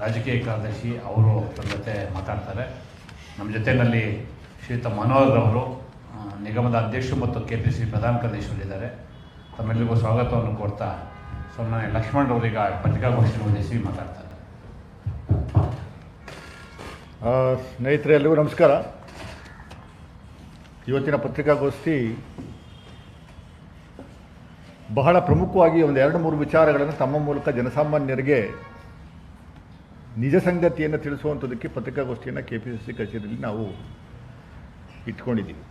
ರಾಜಕೀಯ ಕಾರ್ಯದರ್ಶಿ ಅವರು ನಮ್ಮ ಜೊತೆ ಮಾತಾಡ್ತಾರೆ. ನಮ್ಮ ಜೊತೆಯಲ್ಲಿ ಶ್ರೀಯುತ ಮನೋಹರ್ ಅವರು ನಿಗಮದ ಅಧ್ಯಕ್ಷರು ಮತ್ತು ಕೆ ಪಿ ಸಿ ಪ್ರಧಾನ ಕಾರ್ಯದರ್ಶಿಗಳಿದ್ದಾರೆ. ತಮ್ಮೆಲ್ಲರಿಗೂ ಸ್ವಾಗತವನ್ನು ಕೊಡ್ತಾ ಸೊನ್ನೆ ಲಕ್ಷ್ಮಣ್ ಅವರೀಗ ಪತ್ರಿಕಾಗೋಷ್ಠಿ ಉದ್ದೇಶಿಸಿ ಮಾತಾಡ್ತಾರೆ. ಸ್ನೇಹಿತರೆ ಎಲ್ಲರಿಗೂ ನಮಸ್ಕಾರ. ಇವತ್ತಿನ ಪತ್ರಿಕಾಗೋಷ್ಠಿ ಬಹಳ ಪ್ರಮುಖವಾಗಿ ಒಂದು ಎರಡು ಮೂರು ವಿಚಾರಗಳನ್ನು ತಮ್ಮ ಮೂಲಕ ಜನಸಾಮಾನ್ಯರಿಗೆ ನಿಜ ಸಂಗತಿಯನ್ನು ತಿಳಿಸುವಂಥದ್ದಕ್ಕೆ ಪತ್ರಿಕಾಗೋಷ್ಠಿಯನ್ನು ಕೆ ಪಿ ಸಿ ಸಿ ಕಚೇರಿಯಲ್ಲಿ ನಾವು ಇಟ್ಕೊಂಡಿದ್ದೀವಿ.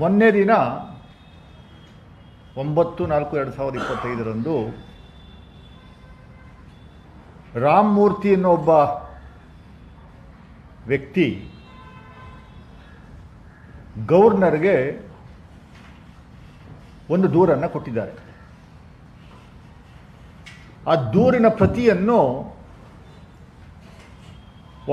ಮೊನ್ನೆ ದಿನ ಒಂಬತ್ತು ನಾಲ್ಕು ಎರಡು ಸಾವಿರದ ಇಪ್ಪತ್ತೈದರಂದು ರಾಮಮೂರ್ತಿ ಅನ್ನೋ ಒಬ್ಬ ವ್ಯಕ್ತಿ ಗವರ್ನರ್ಗೆ ಒಂದು ದೂರನ್ನು ಕೊಟ್ಟಿದ್ದಾರೆ. ಆ ದೂರಿನ ಪ್ರತಿಯನ್ನು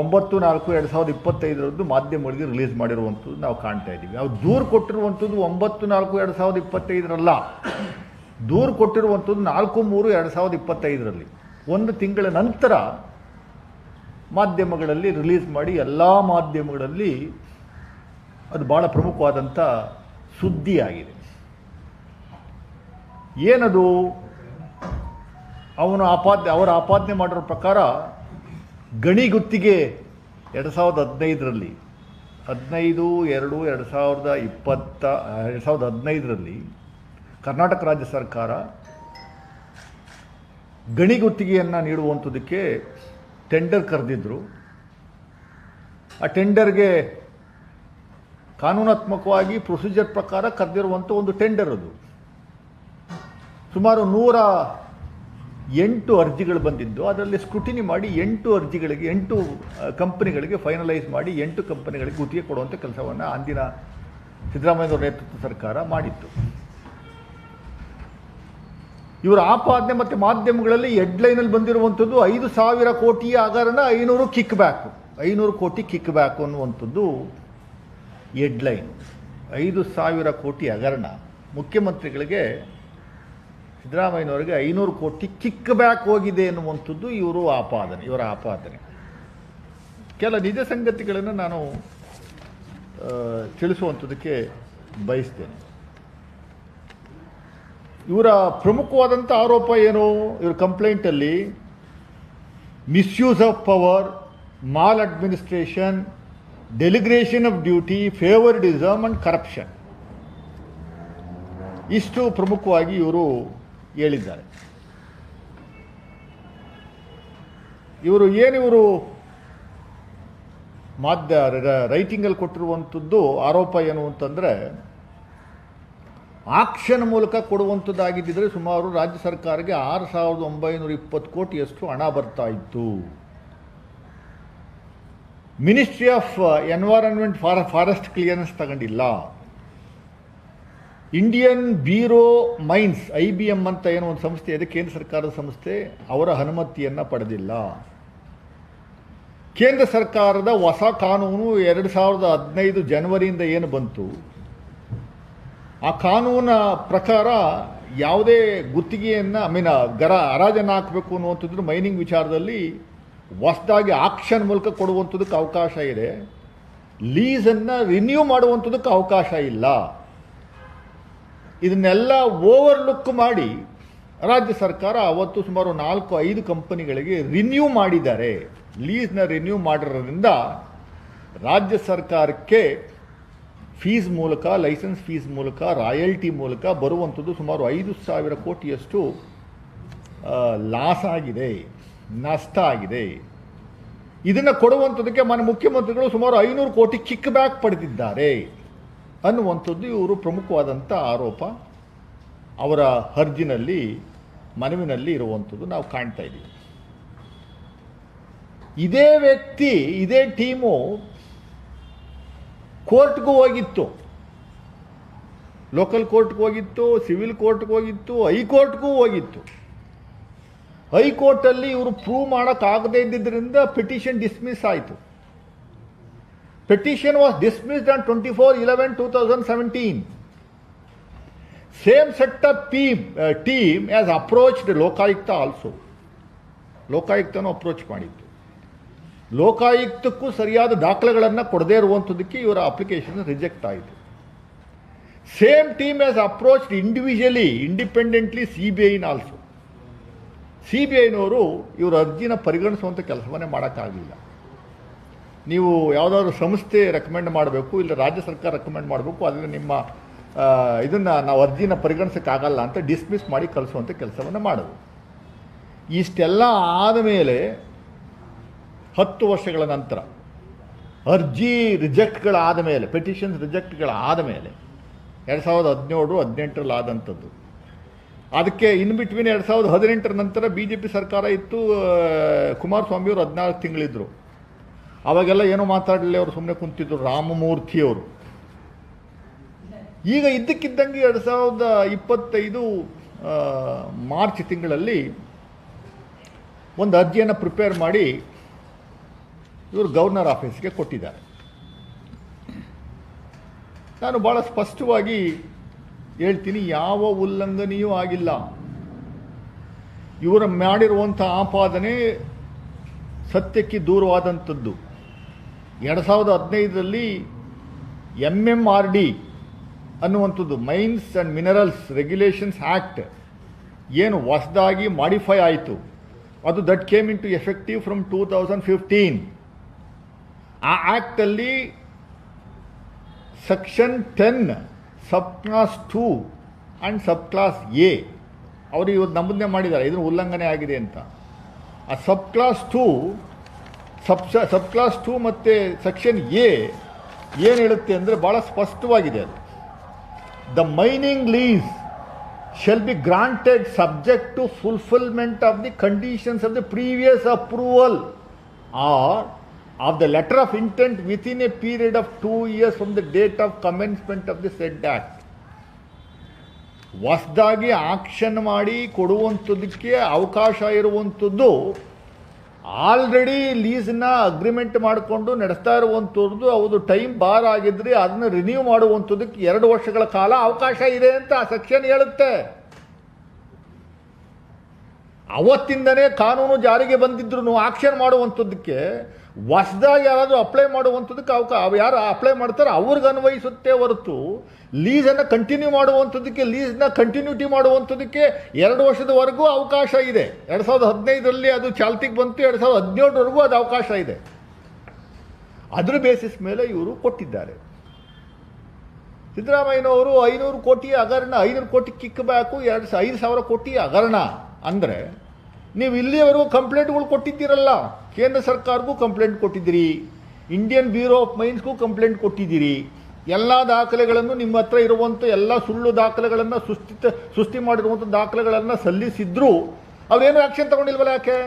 ಒಂಬತ್ತು ನಾಲ್ಕು ಎರಡು ಸಾವಿರದ ಇಪ್ಪತ್ತೈದರದ್ದು ಮಾಧ್ಯಮಗಳಿಗೆ ರಿಲೀಸ್ ಮಾಡಿರುವಂಥದ್ದು ನಾವು ಕಾಣ್ತಾ ಇದ್ದೀವಿ. ಅವ್ರು ದೂರು ಕೊಟ್ಟಿರುವಂಥದ್ದು ಒಂಬತ್ತು ನಾಲ್ಕು ಎರಡು ಸಾವಿರದ ಇಪ್ಪತ್ತೈದರಲ್ಲ. ದೂರು ಕೊಟ್ಟಿರುವಂಥದ್ದು ನಾಲ್ಕು ಮೂರು ಎರಡು ಸಾವಿರದ ಇಪ್ಪತ್ತೈದರಲ್ಲಿ. ಒಂದು ತಿಂಗಳ ನಂತರ ಮಾಧ್ಯಮಗಳಲ್ಲಿ ರಿಲೀಸ್ ಮಾಡಿ ಎಲ್ಲ ಮಾಧ್ಯಮಗಳಲ್ಲಿ ಅದು ಭಾಳ ಪ್ರಮುಖವಾದಂಥ ಸುದ್ದಿಯಾಗಿದೆ. ಏನದು? ಅವನು ಆಪಾದ್ಯ ಅವರ ಆಪಾದನೆ ಮಾಡಿರೋ ಪ್ರಕಾರ ಗಣಿ ಗುತ್ತಿಗೆ ಎರಡು ಸಾವಿರದ ಹದಿನೈದರಲ್ಲಿ, ಹದಿನೈದು, ಎರಡು ಎರಡು ಸಾವಿರದ ಇಪ್ಪತ್ತ, ಎರಡು ಸಾವಿರದ ಹದಿನೈದರಲ್ಲಿ ಕರ್ನಾಟಕ ರಾಜ್ಯ ಸರ್ಕಾರ ಗಣಿ ಗುತ್ತಿಗೆಯನ್ನು ನೀಡುವಂಥದ್ದಕ್ಕೆ ಟೆಂಡರ್ ಕರೆದಿದ್ದರು ಆ ಟೆಂಡರ್ಗೆ ಕಾನೂನಾತ್ಮಕವಾಗಿ ಪ್ರೊಸೀಜರ್ ಪ್ರಕಾರ ಕರೆದಿರುವಂಥ ಒಂದು ಟೆಂಡರ್ ಅದು. ಸುಮಾರು ನೂರ ಎಂಟು ಅರ್ಜಿಗಳು ಬಂದಿದ್ದು, ಅದರಲ್ಲಿ ಸ್ಕ್ರುಟಿನಿ ಮಾಡಿ ಎಂಟು ಅರ್ಜಿಗಳಿಗೆ, ಎಂಟು ಕಂಪನಿಗಳಿಗೆ ಫೈನಲೈಸ್ ಮಾಡಿ ಎಂಟು ಕಂಪನಿಗಳಿಗೆ ಗುತ್ತಿಗೆ ಕೊಡುವಂಥ ಕೆಲಸವನ್ನು ಅಂದಿನ ಸಿದ್ದರಾಮಯ್ಯನವರ ನೇತೃತ್ವ ಸರ್ಕಾರ ಮಾಡಿತ್ತು. ಇವರ ಆಪಾದನೆ ಮತ್ತು ಮಾಧ್ಯಮಗಳಲ್ಲಿ ಹೆಡ್ಲೈನಲ್ಲಿ ಬಂದಿರುವಂಥದ್ದು ಐದು ಸಾವಿರ ಕೋಟಿಯ ಹಗರಣ, ಐನೂರು ಕಿಕ್ ಬ್ಯಾಕು ಐನೂರು ಕೋಟಿ ಕಿಕ್ ಬ್ಯಾಕ್ ಅನ್ನುವಂಥದ್ದು ಹೆಡ್ಲೈನ್. ಐದು ಸಾವಿರ ಕೋಟಿ ಹಗರಣ. ಮುಖ್ಯಮಂತ್ರಿಗಳಿಗೆ ಸಿದ್ದರಾಮಯ್ಯನವರಿಗೆ ಐನೂರು ಕೋಟಿ ಕಿಕ್ ಬ್ಯಾಕ್ ಹೋಗಿದೆ ಎನ್ನುವಂಥದ್ದು ಇವರು ಆಪಾದನೆ, ಇವರ ಆಪಾದನೆ. ಕೆಲ ನಿಜ ಸಂಗತಿಗಳನ್ನು ನಾನು ತಿಳಿಸುವಂಥದ್ದಕ್ಕೆ ಬಯಸ್ತೇನೆ. ಇವರ ಪ್ರಮುಖವಾದಂಥ ಆರೋಪ ಏನು? ಇವ್ರ ಕಂಪ್ಲೇಂಟಲ್ಲಿ misuse of power, maladministration, dereliction of duty, favouritism and corruption. ಇಷ್ಟು ಪ್ರಮುಖವಾಗಿ ಇವರು ಹೇಳಿದ್ದಾರೆ. ಇವರು ಏನಿವರು ಮಾಧ್ಯ ರೈಟಿಂಗಲ್ಲಿ ಕೊಟ್ಟಿರುವಂಥದ್ದು ಆರೋಪ ಏನು ಅಂತಂದರೆ, ಆಕ್ಷನ್ ಮೂಲಕ ಕೊಡುವಂಥದ್ದಾಗಿದ್ದರೆ ಸುಮಾರು ರಾಜ್ಯ ಸರ್ಕಾರಕ್ಕೆ ಆರು ಸಾವಿರದ ಒಂಬೈನೂರ ಇಪ್ಪತ್ತು ಕೋಟಿಯಷ್ಟು ಹಣ ಬರ್ತಾ ಇತ್ತು. Ministry of environment for forest clearance ತಗೊಂಡಿಲ್ಲ. Indian bureau mines I B M ಅಂತ ಏನೋ ಒಂದು ಸಂಸ್ಥೆ ಇದೆ, ಕೇಂದ್ರ ಸರ್ಕಾರದ ಸಂಸ್ಥೆ, ಅವರ ಅನುಮತಿಯನ್ನು ಪಡೆದಿಲ್ಲ. ಕೇಂದ್ರ ಸರ್ಕಾರದ ಹೊಸ ಕಾನೂನು ಎರಡು ಸಾವಿರದ ಹದಿನೈದು ಜನವರಿಯಿಂದ ಏನು ಬಂತು? ಆ ಕಾನೂನ ಪ್ರಕಾರ ಯಾವುದೇ ಗುತ್ತಿಗೆಯನ್ನು ಐ ಮೀನ್ ಗರ ಹರಾಜನ್ನು ಹಾಕಬೇಕು ಅನ್ನುವಂಥದ್ದು ಮೈನಿಂಗ್ ವಿಚಾರದಲ್ಲಿ ಹೊಸದಾಗಿ ಆಕ್ಷನ್ ಮೂಲಕ ಕೊಡುವಂಥದ್ದಕ್ಕೆ ಅವಕಾಶ ಇದೆ. ಲೀಸನ್ನು ರಿನ್ಯೂ ಮಾಡುವಂಥದ್ದಕ್ಕೆ ಅವಕಾಶ ಇಲ್ಲ. ಇದನ್ನೆಲ್ಲ ಓವರ್ಲುಕ್ ಮಾಡಿ ರಾಜ್ಯ ಸರ್ಕಾರ ಅವತ್ತು ಸುಮಾರು ನಾಲ್ಕು ಐದು ಕಂಪನಿಗಳಿಗೆ ರಿನ್ಯೂ ಮಾಡಿದ್ದಾರೆ. ಲೀಸ್ನ ರಿನ್ಯೂ ಮಾಡಿರೋದ್ರಿಂದ ರಾಜ್ಯ ಸರ್ಕಾರಕ್ಕೆ ಫೀಸ್ ಮೂಲಕ ಲೈಸೆನ್ಸ್ ಫೀಸ್ ಮೂಲಕ ರಾಯಲ್ಟಿ ಮೂಲಕ ಬರುವಂಥದ್ದು ಸುಮಾರು ಐದು ಸಾವಿರ ಕೋಟಿಯಷ್ಟು ಲಾಸ್ ಆಗಿದೆ, ನಷ್ಟ ಆಗಿದೆ. ಇದನ್ನು ಕೊಡುವಂಥದ್ದಕ್ಕೆ ಮನೆ ಮುಖ್ಯಮಂತ್ರಿಗಳು ಸುಮಾರು ಐನೂರು ಕೋಟಿ ಕಿಕ್ ಬ್ಯಾಕ್ ಪಡೆದಿದ್ದಾರೆ. ಅನ್ನುವಂಥದ್ದು ಇವರು ಪ್ರಮುಖವಾದಂಥ ಆರೋಪ. ಅವರ ಅರ್ಜಿನಲ್ಲಿ, ಮನವಿನಲ್ಲಿ ಇರುವಂಥದ್ದು ನಾವು ಕಾಣ್ತಾ ಇದ್ದೀವಿ. ಇದೇ ವ್ಯಕ್ತಿ, ಇದೇ ಟೀಮು ಕೋರ್ಟ್ಗೂ ಹೋಗಿತ್ತು. ಲೋಕಲ್ ಕೋರ್ಟ್ಗೆ ಹೋಗಿತ್ತು, ಸಿವಿಲ್ ಕೋರ್ಟ್ಗೆ ಹೋಗಿತ್ತು, ಹೈಕೋರ್ಟ್ಗೂ ಹೋಗಿತ್ತು. ಹೈಕೋರ್ಟಲ್ಲಿ ಇವರು ಪ್ರೂವ್ ಮಾಡೋಕ್ಕಾಗದೇ ಇದ್ದಿದ್ದರಿಂದ ಪಿಟಿಷನ್ ಡಿಸ್ಮಿಸ್ ಆಯಿತು. Petition was dismissed on 24 11 2017. Same sector team, uh, team has approached Lokayukta also. ಲೋಕಾಯುಕ್ತನೂ ಅಪ್ರೋಚ್ ಮಾಡಿತ್ತು ಲೋಕಾಯುಕ್ತಕ್ಕೂ ಸರಿಯಾದ ದಾಖಲೆಗಳನ್ನು ಕೊಡದೇ ಇರುವಂಥದ್ದಕ್ಕೆ ಇವರ ಅಪ್ಲಿಕೇಶನ್ ರಿಜೆಕ್ಟ್ ಆಯಿತು same team as approached individually independently C B ಐನ ಆಲ್ಸೋ ಸಿ ಬಿ ಐನವರು ಇವರ ಅರ್ಜಿನ ಪರಿಗಣಿಸುವಂಥ ಕೆಲಸವನ್ನೇ ಮಾಡೋಕ್ಕಾಗಲಿಲ್ಲ ನೀವು ಯಾವುದಾದ್ರೂ ಸಂಸ್ಥೆ ರೆಕಮೆಂಡ್ ಮಾಡಬೇಕು, ಇಲ್ಲ ರಾಜ್ಯ ಸರ್ಕಾರ ರೆಕಮೆಂಡ್ ಮಾಡಬೇಕು, ಅದರಿಂದ ನಿಮ್ಮ ಇದನ್ನು ನಾವು ಅರ್ಜಿನ ಪರಿಗಣಿಸೋಕ್ಕಾಗಲ್ಲ ಅಂತ ಡಿಸ್ಮಿಸ್ ಮಾಡಿ ಕಳಿಸುವಂಥ ಕೆಲಸವನ್ನು ಮಾಡೋದು. ಇಷ್ಟೆಲ್ಲ ಆದ ಮೇಲೆ ಹತ್ತು ವರ್ಷಗಳ ನಂತರ, ಅರ್ಜಿ ರಿಜೆಕ್ಟ್ಗಳಾದ ಮೇಲೆ ಪೆಟಿಷನ್ಸ್ ರಿಜೆಕ್ಟ್ಗಳಾದ ಮೇಲೆ ಎರಡು ಸಾವಿರದ ಹದಿನೇಳು, ಹದಿನೆಂಟರಲ್ಲಿ ಆದಂಥದ್ದು. ಅದಕ್ಕೆ ಇನ್ ಬಿಟ್ವೀನ್ ಎರಡು ಸಾವಿರದ ಹದಿನೆಂಟರ ನಂತರ ಬಿ ಜೆ ಪಿ ಸರ್ಕಾರ ಇತ್ತು ಕುಮಾರಸ್ವಾಮಿಯವರು ಹದಿನಾಲ್ಕು ತಿಂಗಳಿದ್ರು. ಅವಾಗೆಲ್ಲ ಏನೋ ಮಾತಾಡಲಿ ಅವರು ಸುಮ್ಮನೆ ಕುಂತಿದ್ರು, ರಾಮಮೂರ್ತಿಯವರು. ಈಗ ಇದ್ದಕ್ಕಿದ್ದಂಗೆ ಎರಡು ಸಾವಿರದ ಇಪ್ಪತ್ತೈದು ಮಾರ್ಚ್ ತಿಂಗಳಲ್ಲಿ ಒಂದು ಅರ್ಜಿಯನ್ನು ಪ್ರಿಪೇರ್ ಮಾಡಿ ಇವರು ಗವರ್ನರ್ ಆಫೀಸ್ಗೆ ಕೊಟ್ಟಿದ್ದಾರೆ. ನಾನು ಭಾಳ ಸ್ಪಷ್ಟವಾಗಿ ಹೇಳ್ತೀನಿ, ಯಾವ ಉಲ್ಲಂಘನೆಯೂ ಆಗಿಲ್ಲ. ಇವರು ಮಾಡಿರುವಂಥ ಆಪಾದನೆ ಸತ್ಯಕ್ಕೆ ದೂರವಾದಂಥದ್ದು. ಎರಡು ಸಾವಿರದ ಹದಿನೈದರಲ್ಲಿ ಎಂ ಎಂ ಆರ್ ಡಿ ಅನ್ನುವಂಥದ್ದು mines and minerals regulations act ಏನು ಹೊಸದಾಗಿ ಮಾಡಿಫೈ ಆಯಿತು. ಅದು that came into effective from two thousand fifteen. ಆ ಆ್ಯಕ್ಟಲ್ಲಿ section ten sub clause two and sub clause A ಅವರು ಇವತ್ತು ನಮೂದನೆ ಮಾಡಿದ್ದಾರೆ. ಇದನ್ನು ಉಲ್ಲಂಘನೆ ಆಗಿದೆ ಅಂತ. ಆ sub clause two sub sub clause two ಮತ್ತು ಸೆಕ್ಷನ್ ಎ ಏನು ಹೇಳುತ್ತೆ ಅಂದರೆ ಭಾಳ ಸ್ಪಷ್ಟವಾಗಿದೆ ಅದು. The mining lease shall be granted subject to fulfilment of the conditions of the previous approval or of the letter of intent within a period of two years from the date of commencement of the said act. ಹೊಸ್ದಾಗಿ action ಮಾಡಿ ಕೊಡುವಂಥದ್ದಕ್ಕೆ ಅವಕಾಶ ಇರುವಂಥದ್ದು already ಲೀಸ್ನ agreement ಮಾಡಿಕೊಂಡು ನಡೆಸ್ತಾ ಇರುವಂಥದ್ದು ಅವ್ರದ್ದು time bar ಆಗಿದ್ರೆ ಅದನ್ನ ರಿನ್ಯೂ ಮಾಡುವಂಥದ್ದಕ್ಕೆ ಎರಡು ವರ್ಷಗಳ ಕಾಲ ಅವಕಾಶ ಇದೆ ಅಂತ ಆ ಸೆಕ್ಷನ್ ಹೇಳುತ್ತೆ. ಅವತ್ತಿಂದನೇ ಕಾನೂನು ಜಾರಿಗೆ ಬಂದಿದ್ರು ಆಕ್ಷನ್ ಮಾಡುವಂಥದ್ದಕ್ಕೆ ಹೊಸದಾಗಿ ಯಾರಾದರೂ ಅಪ್ಲೈ ಮಾಡುವಂಥದ್ದಕ್ಕೆ ಅವಕ ಅವು ಯಾರು ಅಪ್ಲೈ ಮಾಡ್ತಾರೋ ಅವ್ರಿಗೆ ಅನ್ವಯಿಸುತ್ತೆ ಹೊರತು ಲೀಸನ್ನು ಕಂಟಿನ್ಯೂ ಮಾಡುವಂಥದ್ದಕ್ಕೆ ಲೀಸ್ನ ಕಂಟಿನ್ಯೂಟಿ ಮಾಡುವಂಥದ್ದಕ್ಕೆ ಎರಡು ವರ್ಷದವರೆಗೂ ಅವಕಾಶ ಇದೆ. ಎರಡು ಸಾವಿರದ ಹದಿನೈದರಲ್ಲಿ ಅದು ಚಾಲ್ತಿಗೆ ಬಂತು, ಎರಡು ಸಾವಿರದ ಹದಿನೇಳರವರೆಗೂ ಅದು ಅವಕಾಶ ಇದೆ. ಅದ್ರ ಬೇಸಿಸ್ ಮೇಲೆ ಇವರು ಕೊಟ್ಟಿದ್ದಾರೆ. ಸಿದ್ದರಾಮಯ್ಯನವರು ಐನೂರು ಕೋಟಿ ಹಗರಣ, ಐನೂರು ಕೋಟಿ ಕಿಕ್ ಬ್ಯಾಕು ಎರಡು ಐದು ಸಾವಿರ ಕೋಟಿ ಹಗರಣ ಅಂದರೆ ನೀವು ಇಲ್ಲಿಯವರೆಗೂ ಕಂಪ್ಲೇಂಟ್ಗಳು ಕೊಟ್ಟಿದ್ದೀರಲ್ಲ, ಕೇಂದ್ರ ಸರ್ಕಾರಕ್ಕೂ ಕಂಪ್ಲೇಂಟ್ ಕೊಟ್ಟಿದ್ದೀರಿ ಇಂಡಿಯನ್ ಬ್ಯೂರೋ ಆಫ್ ಮೈನ್ಸ್ಗೂ ಕಂಪ್ಲೇಂಟ್ ಕೊಟ್ಟಿದ್ದೀರಿ ಎಲ್ಲ ದಾಖಲೆಗಳನ್ನು ನಿಮ್ಮ ಹತ್ರ ಇರುವಂಥ ಎಲ್ಲ ಸುಳ್ಳು ದಾಖಲೆಗಳನ್ನು ಸೃಷ್ಟಿ ಸೃಷ್ಟಿ ಮಾಡಿರುವಂಥ ದಾಖಲೆಗಳನ್ನು ಸಲ್ಲಿಸಿದ್ರು ಅವರೇನು ಆ್ಯಕ್ಷನ್ ತಗೊಂಡಿಲ್ವಲ್ಲ ಯಾಕೆ?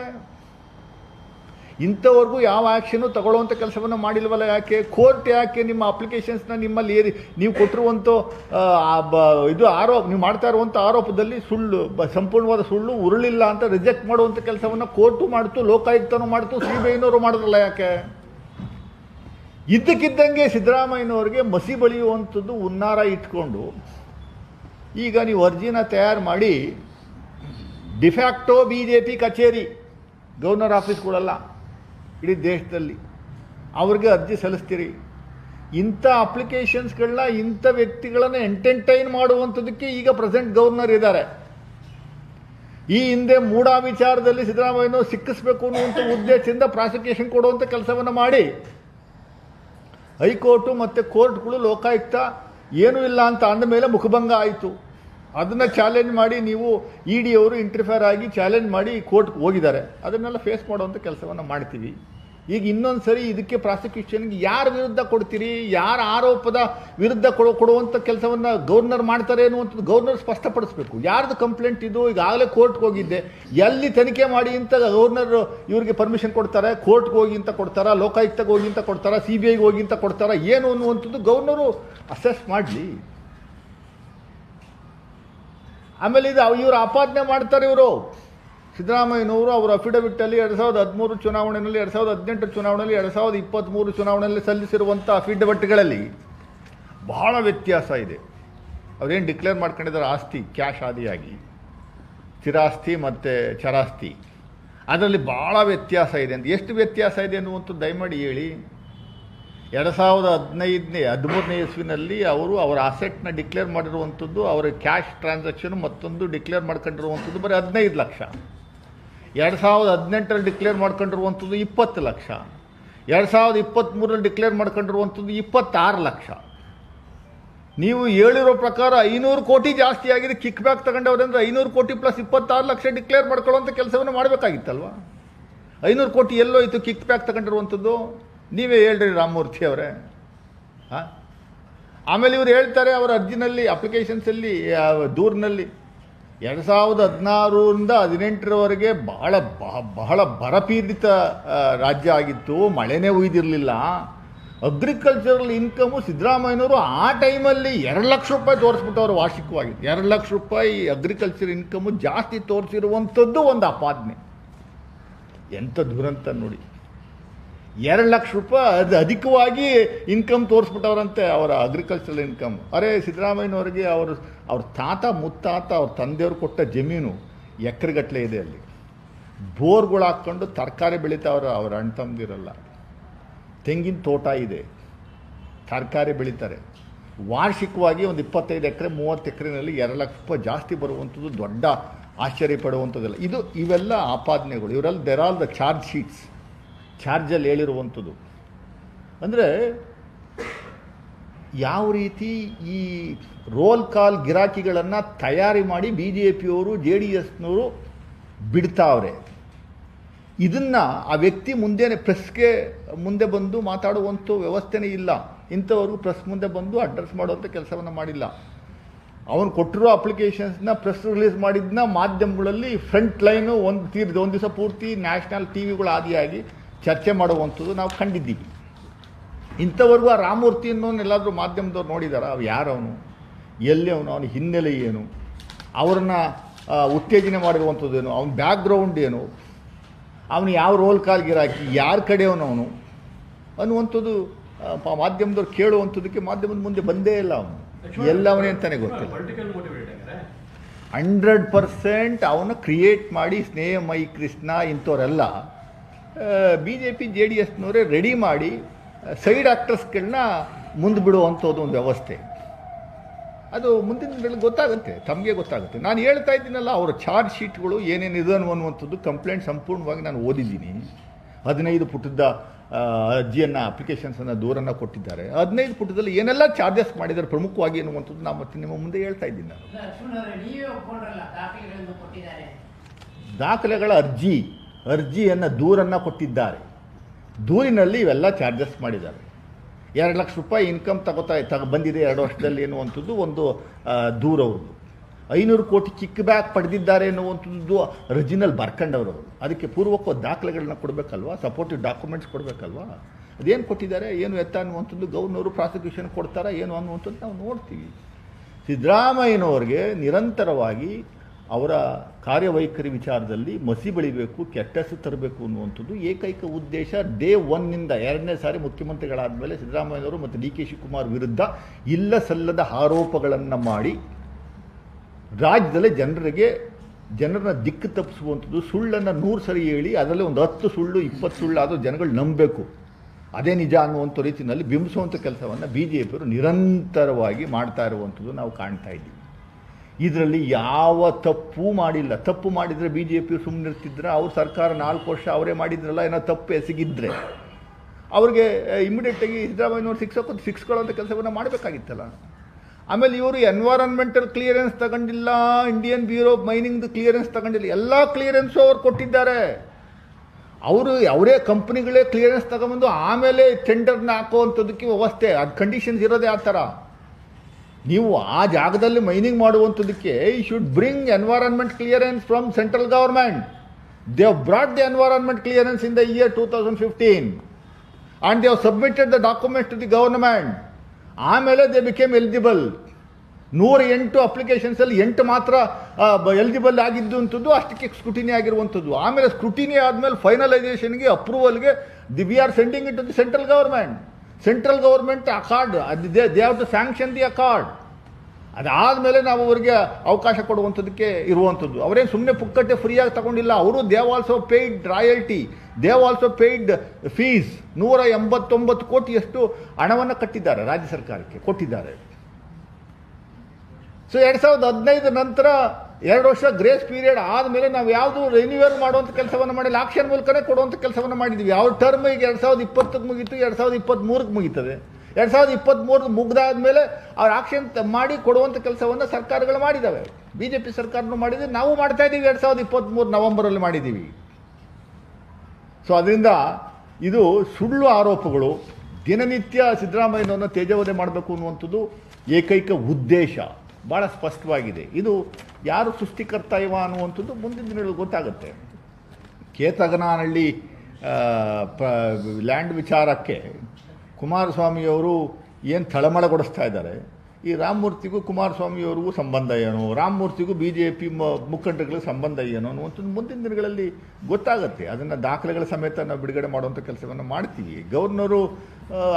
ಇಂಥವರೆಗೂ ಯಾವ ಆ್ಯಕ್ಷನು ತಗೊಳ್ಳುವಂಥ ಕೆಲಸವನ್ನು ಮಾಡಿಲ್ವಲ್ಲ ಯಾಕೆ? ಕೋರ್ಟ್ ಯಾಕೆ ನಿಮ್ಮ ಅಪ್ಲಿಕೇಶನ್ಸ್ನ ನಿಮ್ಮಲ್ಲಿ ಏರಿ, ನೀವು ಕೊಟ್ಟಿರುವಂಥ ಇದು ಆರೋಪ, ನೀವು ಮಾಡ್ತಾ ಇರುವಂಥ ಆರೋಪದಲ್ಲಿ ಸುಳ್ಳು ಸಂಪೂರ್ಣವಾದ ಸುಳ್ಳು ಉರುಳಿಲ್ಲ ಅಂತ ರಿಜೆಕ್ಟ್ ಮಾಡುವಂಥ ಕೆಲಸವನ್ನು ಕೋರ್ಟು ಮಾಡ್ತು, ಲೋಕಾಯುಕ್ತನೂ ಮಾಡ್ತು ಸಿ ಬಿ ಐನವರು ಮಾಡಿದ್ರಲ್ಲ ಯಾಕೆ? ಇದ್ದಕ್ಕಿದ್ದಂಗೆ ಸಿದ್ದರಾಮಯ್ಯನವ್ರಿಗೆ ಮಸಿ ಬಳಿಯುವಂಥದ್ದು ಉನ್ನಾರ ಇಟ್ಕೊಂಡು, ಈಗ ನೀವು ಅರ್ಜಿನ ತಯಾರು ಮಾಡಿ de facto B J P ಕಚೇರಿ, ಗವರ್ನರ್ ಆಫೀಸ್ಗಳಲ್ಲ ಇಡೀ ದೇಶದಲ್ಲಿ ಅವ್ರಿಗೆ ಅರ್ಜಿ ಸಲ್ಲಿಸ್ತೀರಿ. ಇಂಥ ಅಪ್ಲಿಕೇಶನ್ಸ್ಗಳನ್ನ ಇಂಥ ವ್ಯಕ್ತಿಗಳನ್ನು ಎಂಟರ್ಟೈನ್ ಮಾಡುವಂಥದ್ದಕ್ಕೆ ಈಗ ಪ್ರೆಸೆಂಟ್ ಗವರ್ನರ್ ಇದ್ದಾರೆ. ಈ ಹಿಂದೆ ಮೂಢ ವಿಚಾರದಲ್ಲಿ ಸಿದ್ದರಾಮಯ್ಯನವರು ಸಿಕ್ಕಿಸ್ಬೇಕು ಅನ್ನುವಂಥ ಉದ್ದೇಶದಿಂದ ಪ್ರಾಸಿಕ್ಯೂಷನ್ ಕೊಡುವಂಥ ಕೆಲಸವನ್ನು ಮಾಡಿ ಹೈಕೋರ್ಟು ಮತ್ತು ಕೋರ್ಟ್ಗಳು ಲೋಕಾಯುಕ್ತ ಏನೂ ಇಲ್ಲ ಅಂತ ಅಂದಮೇಲೆ ಮುಖಭಂಗ ಆಯಿತು. ಅದನ್ನು ಚಾಲೆಂಜ್ ಮಾಡಿ ನೀವು ಇ ಡಿಯವರು ಅವರು ಇಂಟರ್ಫಿಯರ್ ಆಗಿ ಚಾಲೆಂಜ್ ಮಾಡಿ ಕೋರ್ಟ್ಗೆ ಹೋಗಿದ್ದಾರೆ. ಅದನ್ನೆಲ್ಲ ಫೇಸ್ ಮಾಡುವಂಥ ಕೆಲಸವನ್ನು ಮಾಡ್ತೀವಿ. ಈಗ ಇನ್ನೊಂದು ಸರಿ ಇದಕ್ಕೆ ಪ್ರಾಸಿಕ್ಯೂಷನ್ಗೆ ಯಾರ ವಿರುದ್ಧ ಕೊಡ್ತೀರಿ? ಯಾರ ಆರೋಪದ ವಿರುದ್ಧ ಕೊಡೋ ಕೊಡುವಂಥ ಕೆಲಸವನ್ನು ಗೌರ್ನರ್ ಮಾಡ್ತಾರೆ ಅನ್ನುವಂಥದ್ದು ಗವರ್ನರ್ ಸ್ಪಷ್ಟಪಡಿಸ್ಬೇಕು. ಯಾರ್ದು ಕಂಪ್ಲೇಂಟ್ ಇದು? ಈಗಾಗಲೇ ಕೋರ್ಟ್ಗೆ ಹೋಗಿದ್ದೆ. ಎಲ್ಲಿ ತನಿಖೆ ಮಾಡಿ ಅಂತ ಗವರ್ನರ್ ಇವರಿಗೆ ಪರ್ಮಿಷನ್ ಕೊಡ್ತಾರೆ. ಕೋರ್ಟ್ಗೆ ಹೋಗಿ ಅಂತ ಕೊಡ್ತಾರಾ? ಲೋಕಾಯುಕ್ತಗೆ ಹೋಗಿ ಅಂತ ಕೊಡ್ತಾರಾ? ಸಿ ಬಿ ಐಗೆ ಹೋಗಿ ಅಂತ ಕೊಡ್ತಾರಾ? ಏನು ಅನ್ನುವಂಥದ್ದು ಗೌರ್ನರು ಅಸೆಸ್ ಮಾಡಲಿ. ಆಮೇಲೆ ಇದು ಇವರು ಆಪಾದನೆ ಮಾಡ್ತಾರೆ ಇವರು. ಸಿದ್ದರಾಮಯ್ಯನವರು ಅವರ ಅಫಿಡವಿಟ್ಟಲ್ಲಿ ಎರಡು ಸಾವಿರದ ಹದಿಮೂರು ಚುನಾವಣೆಯಲ್ಲಿ, ಎರಡು ಸಾವಿರದ ಹದಿನೆಂಟು ಚುನಾವಣೆಯಲ್ಲಿ, ಎರಡು ಸಾವಿರದ ಇಪ್ಪತ್ತ್ಮೂರು ಚುನಾವಣೆಯಲ್ಲಿ ಸಲ್ಲಿಸಿರುವಂಥ ಅಫಿಡವಿಟ್ಗಳಲ್ಲಿ ಬಹಳ ವ್ಯತ್ಯಾಸ ಇದೆ. ಅವರೇನು ಡಿಕ್ಲೇರ್ ಮಾಡ್ಕೊಂಡಿದ್ದಾರೆ? ಆಸ್ತಿ, ಕ್ಯಾಶ್ ಆದಿಯಾಗಿ. ಸ್ಥಿರಾಸ್ತಿ ಮತ್ತು ಚರಾಸ್ತಿ. ಅದರಲ್ಲಿ ಭಾಳ ವ್ಯತ್ಯಾಸ ಇದೆ ಅಂತ. ಎಷ್ಟು ವ್ಯತ್ಯಾಸ ಇದೆ ಅನ್ನುವಂಥದ್ದು ದಯಮಾಡಿ ಹೇಳಿ. ಎರಡು ಸಾವಿರದ ಹದಿನೈದನೇ, ಹದಿಮೂರನೇ ಇಸ್ವಿನಲ್ಲಿ ಅವರು ಅವರ ಅಸೆಟ್ನ ಡಿಕ್ಲೇರ್ ಮಾಡಿರುವಂಥದ್ದು, ಅವರ ಕ್ಯಾಶ್ ಟ್ರಾನ್ಸಾಕ್ಷನ್ ಮತ್ತೊಂದು ಡಿಕ್ಲೇರ್ ಮಾಡ್ಕೊಂಡಿರುವಂಥದ್ದು ಬರೀ ಹದಿನೈದು ಲಕ್ಷ. ಎರಡು ಸಾವಿರದ ಹದಿನೆಂಟರಲ್ಲಿ ಡಿಕ್ಲೇರ್ ಮಾಡ್ಕೊಂಡಿರುವಂಥದ್ದು ಇಪ್ಪತ್ತು ಲಕ್ಷ. ಎರಡು ಸಾವಿರದ ಇಪ್ಪತ್ತ್ಮೂರಲ್ಲಿ ಡಿಕ್ಲೇರ್ ಮಾಡ್ಕೊಂಡಿರುವಂಥದ್ದು ಇಪ್ಪತ್ತಾರು ಲಕ್ಷ. ನೀವು ಹೇಳಿರೋ ಪ್ರಕಾರ ಐನೂರು ಕೋಟಿ ಜಾಸ್ತಿ ಆಗಿದೆ ಕಿಕ್ ಬ್ಯಾಕ್ ತಗೊಂಡವ್ರಂದ್ರೆ ಐನೂರು ಕೋಟಿ ಪ್ಲಸ್ ಇಪ್ಪತ್ತಾರು ಲಕ್ಷ ಡಿಕ್ಲೇರ್ ಮಾಡ್ಕೊಳ್ಳೋಂಥ ಕೆಲಸವನ್ನು ಮಾಡಬೇಕಾಗಿತ್ತಲ್ವ? ಐನೂರು ಕೋಟಿ ಎಲ್ಲೋಯ್ತು ಕಿಕ್ ಬ್ಯಾಕ್ ತಗೊಂಡಿರುವಂಥದ್ದು. ನೀವೇ ಹೇಳ್ರಿ ರಾಮಮೂರ್ತಿ ಅವರೇ. ಹಾಂ? ಆಮೇಲೆ ಇವರು ಹೇಳ್ತಾರೆ ಅವರ ಅರ್ಜಿನಲ್ಲಿ ಅಪ್ಲಿಕೇಶನ್ಸಲ್ಲಿ ದೂರಿನಲ್ಲಿ. ಎರಡು ಸಾವಿರದ ಹದಿನಾರರಿಂದ ಹದಿನೆಂಟರವರೆಗೆ ಬಹಳ ಬಹ- ಬಹಳ ಬರಪೀಡಿತ ರಾಜ್ಯ ಆಗಿತ್ತು. ಮಳೆನೇ ಉಯ್ದಿರಲಿಲ್ಲ. ಅಗ್ರಿಕಲ್ಚರಲ್ ಇನ್ಕಮು ಸಿದ್ದರಾಮಯ್ಯನವರು ಆ ಟೈಮಲ್ಲಿ ಎರಡು ಲಕ್ಷ ರೂಪಾಯಿ ತೋರಿಸ್ಬಿಟ್ಟವ್ರು ವಾರ್ಷಿಕವಾಗಿ ಎರಡು ಲಕ್ಷ ರೂಪಾಯಿ ಅಗ್ರಿಕಲ್ಚರ್ ಇನ್ಕಮು ಜಾಸ್ತಿ ತೋರಿಸಿರುವಂಥದ್ದು ಒಂದು ಅಪಾದನೆ ಎಂಥ ದುರಂತ ನೋಡಿ. ಎರಡು ಲಕ್ಷ ರೂಪಾಯಿ ಅದು ಅಧಿಕವಾಗಿ ಇನ್ಕಮ್ ತೋರಿಸ್ಬಿಟ್ಟವ್ರಂತೆ ಅವರ ಅಗ್ರಿಕಲ್ಚರಲ್ ಇನ್ಕಮ್ ಅರೆ, ಸಿದ್ದರಾಮಯ್ಯನವರಿಗೆ ಅವರು, ಅವ್ರ ತಾತ, ಮುತ್ತಾತ, ಅವ್ರ ತಂದೆಯವರು ಕೊಟ್ಟ ಜಮೀನು ಎಕರೆಗಟ್ಟಲೆ ಇದೆ ಅಲ್ಲಿ. ಬೋರ್ಗಳು ಹಾಕ್ಕೊಂಡು ತರಕಾರಿ ಬೆಳೀತಾವ್ರ ಅವ್ರ ಅಣ್ಣ ತಮ್ಮದಿರಲ್ಲ. ತೆಂಗಿನ ತೋಟ ಇದೆ. ತರಕಾರಿ ಬೆಳೀತಾರೆ. ವಾರ್ಷಿಕವಾಗಿ ಒಂದು ಇಪ್ಪತ್ತೈದು ಎಕರೆ, ಮೂವತ್ತು ಎಕರೆನಲ್ಲಿ ಎರಡು ಲಕ್ಷ ರೂಪಾಯಿ ಜಾಸ್ತಿ ಬರುವಂಥದ್ದು ದೊಡ್ಡ ಆಶ್ಚರ್ಯ ಪಡುವಂಥದ್ದಲ್ಲ. ಇದು ಇವೆಲ್ಲ ಆಪಾದನೆಗಳು. ಇವರಲ್ಲಿ there all the charge sheets ಚಾರ್ಜಲ್ಲಿ ಹೇಳಿರುವಂಥದ್ದು. ಅಂದರೆ ಯಾವ ರೀತಿ ಈ ರೋಲ್ ಕಾಲ್ ಗಿರಾಕಿಗಳನ್ನು ತಯಾರಿ ಮಾಡಿ ಬಿ ಜೆ ಪಿಯವರು ಜೆ ಡಿ ಎಸ್ನವರು ಬಿಡ್ತಾವ್ರೆ. ಇದನ್ನು ಆ ವ್ಯಕ್ತಿ ಮುಂದೆನೆ ಪ್ರೆಸ್ಗೆ ಮುಂದೆ ಬಂದು ಮಾತಾಡುವಂಥ ವ್ಯವಸ್ಥೆನೇ ಇಲ್ಲ. ಇಂಥವ್ರಿಗೂ ಪ್ರೆಸ್ ಮುಂದೆ ಬಂದು ಅಡ್ರೆಸ್ ಮಾಡುವಂಥ ಕೆಲಸವನ್ನು ಮಾಡಿಲ್ಲ. ಅವನು ಕೊಟ್ಟಿರೋ ಅಪ್ಲಿಕೇಶನ್ಸ್ನ ಪ್ರೆಸ್ ರಿಲೀಸ್ ಮಾಡಿದ್ನ ಮಾಧ್ಯಮಗಳಲ್ಲಿ ಫ್ರಂಟ್ ಲೈನು ಒಂದು ತೀರ್ದು, ಒಂದು ದಿವಸ ಪೂರ್ತಿ ನ್ಯಾಷನಲ್ ಟಿ ವಿಗಳು ಆದಿಯಾಗಿ ಚರ್ಚೆ ಮಾಡುವಂಥದ್ದು ನಾವು ಕಂಡಿದ್ದೀವಿ. ಇಂಥವರೆಗೂ ಆ ರಾಮಮೂರ್ತಿ ಎಲ್ಲಾದರೂ ಮಾಧ್ಯಮದವ್ರು ನೋಡಿದಾರ? ಅವು ಯಾರವನು? ಎಲ್ಲಿ ಅವನು ಅವನ ಹಿನ್ನೆಲೆ ಏನು? ಅವ್ರನ್ನ ಉತ್ತೇಜನೆ ಮಾಡಿರುವಂಥದ್ದೇನು ಅವನ ಬ್ಯಾಕ್ಗ್ರೌಂಡ್ ಏನು? ಅವನು ಯಾವ ರೋಲ್ ಕಾಲ್ಗಿರಾಕಿ ಯಾರ ಕಡೆ ಅವನು? ಅನ್ನುವಂಥದ್ದು ಆ, ಪ- ಮಾಧ್ಯಮದವ್ರು ಕೇಳುವಂಥದ್ದಕ್ಕೆ ಮಾಧ್ಯಮದ ಮುಂದೆ ಬಂದೇ ಇಲ್ಲ ಅವನು. ಎಲ್ಲವನೇ ಅಂತಾನೆ ಗೊತ್ತಿಲ್ಲ. ಹಂಡ್ರೆಡ್ ಪರ್ಸೆಂಟ್ ಅವನ ಕ್ರಿಯೇಟ್ ಮಾಡಿ Snehamayi Krishna ಇಂಥವರೆಲ್ಲ B J P J D ಎಸ್ನವರೇ ready ಮಾಡಿ ಸೈಡ್ ಆ್ಯಕ್ಟರ್ಸ್ಗಳನ್ನ ಮುಂದೆ ಬಿಡುವಂಥದ್ದು ಒಂದು ವ್ಯವಸ್ಥೆ. ಅದು ಮುಂದಿನ ಗೊತ್ತಾಗುತ್ತೆ ತಮಗೆ ಗೊತ್ತಾಗುತ್ತೆ. ನಾನು ಹೇಳ್ತಾ ಇದ್ದೀನಲ್ಲ ಅವರ ಚಾರ್ಜ್ ಶೀಟ್ಗಳು ಏನೇನು ಇದೆ ಅನ್ನುವಂಥದ್ದು ಕಂಪ್ಲೇಂಟ್ ಸಂಪೂರ್ಣವಾಗಿ ನಾನು ಓದಿದ್ದೀನಿ. ಹದಿನೈದು ಪುಟದ ಅರ್ಜಿಯನ್ನು ಅಪ್ಲಿಕೇಶನ್ಸನ್ನು ದೂರನ್ನು ಕೊಟ್ಟಿದ್ದಾರೆ. ಹದಿನೈದು ಪುಟದಲ್ಲಿ ಏನೆಲ್ಲ ಚಾರ್ಜಸ್ ಮಾಡಿದ್ದಾರೆ ಪ್ರಮುಖವಾಗಿ ಅನ್ನುವಂಥದ್ದು ನಾನು ಮತ್ತೆ ನಿಮ್ಮ ಮುಂದೆ ಹೇಳ್ತಾ ಇದ್ದೀನಿ ನಾನು. ದಾಖಲೆಗಳ ಅರ್ಜಿ. ಅರ್ಜಿಯನ್ನು ದೂರನ್ನು ಕೊಟ್ಟಿದ್ದಾರೆ. ದೂರಿನಲ್ಲಿ ಇವೆಲ್ಲ ಚಾರ್ಜಸ್ ಮಾಡಿದ್ದಾರೆ. ಎರಡು ಲಕ್ಷ ರೂಪಾಯಿ ಇನ್ಕಮ್ ತಗೋತಾ ತಗ ಬಂದಿದೆ ಎರಡು ವರ್ಷದಲ್ಲಿ ಎನ್ನುವಂಥದ್ದು ಒಂದು ದೂರವ್ರದ್ದು ಐನೂರು ಕೋಟಿ ಕಿಕ್ ಬ್ಯಾಕ್ ಪಡೆದಿದ್ದಾರೆ ಎನ್ನುವಂಥದ್ದು ರಿಜಿನಲ್ ಅವರು ಅದಕ್ಕೆ ಪೂರ್ವಕ ದಾಖಲೆಗಳನ್ನ ಕೊಡಬೇಕಲ್ವಾ? Supportive documents ಕೊಡಬೇಕಲ್ವಾ? ಅದೇನು ಕೊಟ್ಟಿದ್ದಾರೆ? ಏನು ಎತ್ತ ಅನ್ನುವಂಥದ್ದು ಗೌರ್ನವರು ಪ್ರಾಸಿಕ್ಯೂಷನ್ ಕೊಡ್ತಾರಾ, ಏನು ಅನ್ನುವಂಥದ್ದು ನಾವು ನೋಡ್ತೀವಿ. ಸಿದ್ದರಾಮಯ್ಯನವ್ರಿಗೆ ನಿರಂತರವಾಗಿ ಅವರ ಕಾರ್ಯವೈಖರಿ ವಿಚಾರದಲ್ಲಿ ಮಸಿ ಬೆಳಿಬೇಕು ಕೆಟ್ಟಸು ತರಬೇಕು ಅನ್ನುವಂಥದ್ದು ಏಕೈಕ ಉದ್ದೇಶ ಡೇ ಒನ್ನಿಂದ ಎರಡನೇ ಸಾರಿ ಮುಖ್ಯಮಂತ್ರಿಗಳಾದ ಮೇಲೆ ಸಿದ್ದರಾಮಯ್ಯನವರು ಮತ್ತು ಡಿ ಕೆ ಶಿವಕುಮಾರ್ ವಿರುದ್ಧ ಇಲ್ಲ ಸಲ್ಲದ ಆರೋಪಗಳನ್ನು ಮಾಡಿ ರಾಜ್ಯದಲ್ಲೇ ಜನರಿಗೆ ಜನರನ್ನ ದಿಕ್ಕು ತಪ್ಪಿಸುವಂಥದ್ದು ಸುಳ್ಳನ್ನು ನೂರು ಸರಿ ಹೇಳಿ ಅದರಲ್ಲಿ ಒಂದು ಹತ್ತು ಸುಳ್ಳು, ಇಪ್ಪತ್ತು ಸುಳ್ಳು ಆದರೂ ಜನಗಳು ನಂಬಬೇಕು. ಅದೇ ನಿಜ ಅನ್ನುವಂಥ ರೀತಿಯಲ್ಲಿ ಬಿಂಬಿಸುವಂಥ ಕೆಲಸವನ್ನು ಬಿ ಜೆ ಪಿಯವರು ನಿರಂತರವಾಗಿ ಮಾಡ್ತಾ ಇರುವಂಥದ್ದು ನಾವು ಕಾಣ್ತಾ ಇದ್ದೀವಿ. ಇದರಲ್ಲಿ ಯಾವ ತಪ್ಪು ಮಾಡಿಲ್ಲ. ತಪ್ಪು ಮಾಡಿದರೆ ಬಿ ಜೆ ಪಿ ಸುಮ್ಮನಿರ್ತಿದ್ರೆ ಅವ್ರ ಸರ್ಕಾರ ನಾಲ್ಕು ವರ್ಷ ಅವರೇ ಮಾಡಿದ್ರಲ್ಲ, ಏನೋ ತಪ್ಪು ಎಸಗಿದ್ರೆ. ಅವ್ರಿಗೆ ಇಮಿಡಿಯೇಟಾಗಿ ಹಾಕೋದು ಶಿಕ್ಷಕ ಶಿಕ್ಷಕೊಳ್ಳುವಂಥ ಕೆಲಸವನ್ನು ಮಾಡಬೇಕಾಗಿತ್ತಲ್ಲ. ಆಮೇಲೆ ಇವರು ಎನ್ವೈರನ್ಮೆಂಟಲ್ ಕ್ಲಿಯರೆನ್ಸ್ ತಗೊಂಡಿಲ್ಲ ಇಂಡಿಯನ್ ಬ್ಯೂರೋ ಮೈನಿಂಗ್ದು ಕ್ಲಿಯರೆನ್ಸ್ ತಗೊಂಡಿಲ್ಲ, ಎಲ್ಲ ಕ್ಲಿಯರೆನ್ಸು ಅವ್ರು ಕೊಟ್ಟಿದ್ದಾರೆ. ಅವರು, ಅವರೇ ಕಂಪ್ನಿಗಳೇ ಕ್ಲಿಯರೆನ್ಸ್ ತಗೊಂಬಂದು ಆಮೇಲೆ ಟೆಂಡರ್ನ ಹಾಕುವಂಥದ್ದಕ್ಕೆ ವ್ಯವಸ್ಥೆ ಅದು ಕಂಡೀಷನ್ಸ್ ಇರೋದೇ ಆ ಥರ. ನೀವು ಆ ಜಾಗದಲ್ಲಿ mining ಮಾಡುವಂಥದ್ದಕ್ಕೆ you should bring environment clearance from central government they brought the environment clearance in the year two thousand fifteen and they have submitted the document to the government ಆಮೇಲೆ ದೇ ಬಿಕೇಮ್ ಎಲಿಜಿಬಲ್ ನೂರ ಎಂಟು ಅಪ್ಲಿಕೇಶನ್ಸಲ್ಲಿ ಎಂಟು ಮಾತ್ರ eligible ಆಗಿದ್ದು ಅಂಥದ್ದು ಅಷ್ಟಕ್ಕೆ scrutiny ಆಗಿರುವಂಥದ್ದು. ಆಮೇಲೆ ಸ್ಕ್ರೂಟಿನಿ ಆದಮೇಲೆ ಫೈನಲೈಸೇಷನ್ಗೆ ಅಪ್ರೂವಲ್ಗೆ the we are sending it to the central government central government accord they they have to sanction the accord ಅದಾದಮೇಲೆ ನಾವು ಅವರಿಗೆ ಅವಕಾಶ ಕೊಡುವಂಥದ್ದಕ್ಕೆ ಇರುವಂಥದ್ದು. ಅವರೇನು ಸುಮ್ಮನೆ ಪುಕ್ಕಟ್ಟೆ ಫ್ರೀಯಾಗಿ ತಗೊಂಡಿಲ್ಲ. ಅವರು they also paid royalty they also paid fees ನೂರ ಎಂಬತ್ತೊಂಬತ್ತು ಕೋಟಿಯಷ್ಟು ಹಣವನ್ನು ಕಟ್ಟಿದ್ದಾರೆ ರಾಜ್ಯ ಸರ್ಕಾರಕ್ಕೆ, ಕೊಟ್ಟಿದ್ದಾರೆ. ಸೊ ಎರಡು ಸಾವಿರದ ಹದಿನೈದು ನಂತರ ಎರಡು ವರ್ಷ ಗ್ರೇಸ್ ಪೀರಿಯಡ್ ಆದಮೇಲೆ ನಾವು ಯಾವುದು ರಿನ್ಯೂವಲ್ ಮಾಡುವಂಥ ಕೆಲಸವನ್ನು ಮಾಡಿಲ್ಲ. ಆಕ್ಷನ್ ಮೂಲಕನೇ ಕೊಡುವಂಥ ಕೆಲಸವನ್ನು ಮಾಡಿದ್ವಿ. ಯಾವ ಟರ್ಮ್ ಈಗ ಎರಡು ಸಾವಿರದ ಇಪ್ಪತ್ತಕ್ಕೆ ಮುಗೀತು, ಎರಡು ಸಾವಿರದ ಇಪ್ಪತ್ತ್ಮೂರಕ್ಕೆ ಮುಗೀತದೆ. ಎರಡು ಸಾವಿರದ ಇಪ್ಪತ್ತ್ಮೂರು ಮುಗ್ದಾದ್ಮೇಲೆ ಅವ್ರು ಆಕ್ಷನ್ ಮಾಡಿ ಕೊಡುವಂಥ ಕೆಲಸವನ್ನು ಸರ್ಕಾರಗಳು ಮಾಡಿದ್ದಾವೆ ಬಿ ಜೆ ಪಿ ಸರ್ಕಾರನೂ ಮಾಡಿದೆ. ನಾವು ಮಾಡ್ತಾ ಇದ್ದೀವಿ ಎರಡು ಸಾವಿರದ ಇಪ್ಪತ್ತ್ಮೂರು ನವಂಬರಲ್ಲಿ ಮಾಡಿದ್ದೀವಿ ಸೊ ಅದರಿಂದ ಇದು ಸುಳ್ಳು ಆರೋಪಗಳು. ದಿನನಿತ್ಯ ಸಿದ್ದರಾಮಯ್ಯನವನ್ನು ತೇಜವಧೆ ಮಾಡಬೇಕು ಅನ್ನುವಂಥದ್ದು ಏಕೈಕ ಉದ್ದೇಶ. ಭಾಳ ಸ್ಪಷ್ಟವಾಗಿದೆ. ಇದು ಯಾರು ಸೃಷ್ಟಿಕರ್ತ ಇವ ಅನ್ನುವಂಥದ್ದು ಮುಂದಿನ ದಿನಗಳಲ್ಲಿ ಗೊತ್ತಾಗುತ್ತೆ. ಕೇತಗನಹಳ್ಳಿ ಪ, ಲ್ಯಾಂಡ್ ವಿಚಾರಕ್ಕೆ ಕುಮಾರಸ್ವಾಮಿಯವರು ಏನು ತಳಮಳಗೊಡಿಸ್ತಾ ಇದ್ದಾರೆ? ಈ ರಾಮಮೂರ್ತಿಗೂ ಕುಮಾರಸ್ವಾಮಿಯವ್ರಿಗೂ ಸಂಬಂಧ ಏನು? ರಾಮಮೂರ್ತಿಗೂ ಬಿ ಜೆ ಪಿ ಮುಖಂಡಗಳ ಸಂಬಂಧ ಏನು ಅನ್ನುವಂಥದ್ದು ಮುಂದಿನ ದಿನಗಳಲ್ಲಿ ಗೊತ್ತಾಗುತ್ತೆ. ಅದನ್ನು ದಾಖಲೆಗಳ ಸಮೇತ ನಾವು ಬಿಡುಗಡೆ ಮಾಡುವಂಥ ಕೆಲಸವನ್ನು ಮಾಡ್ತೀವಿ. ಗವರ್ನರು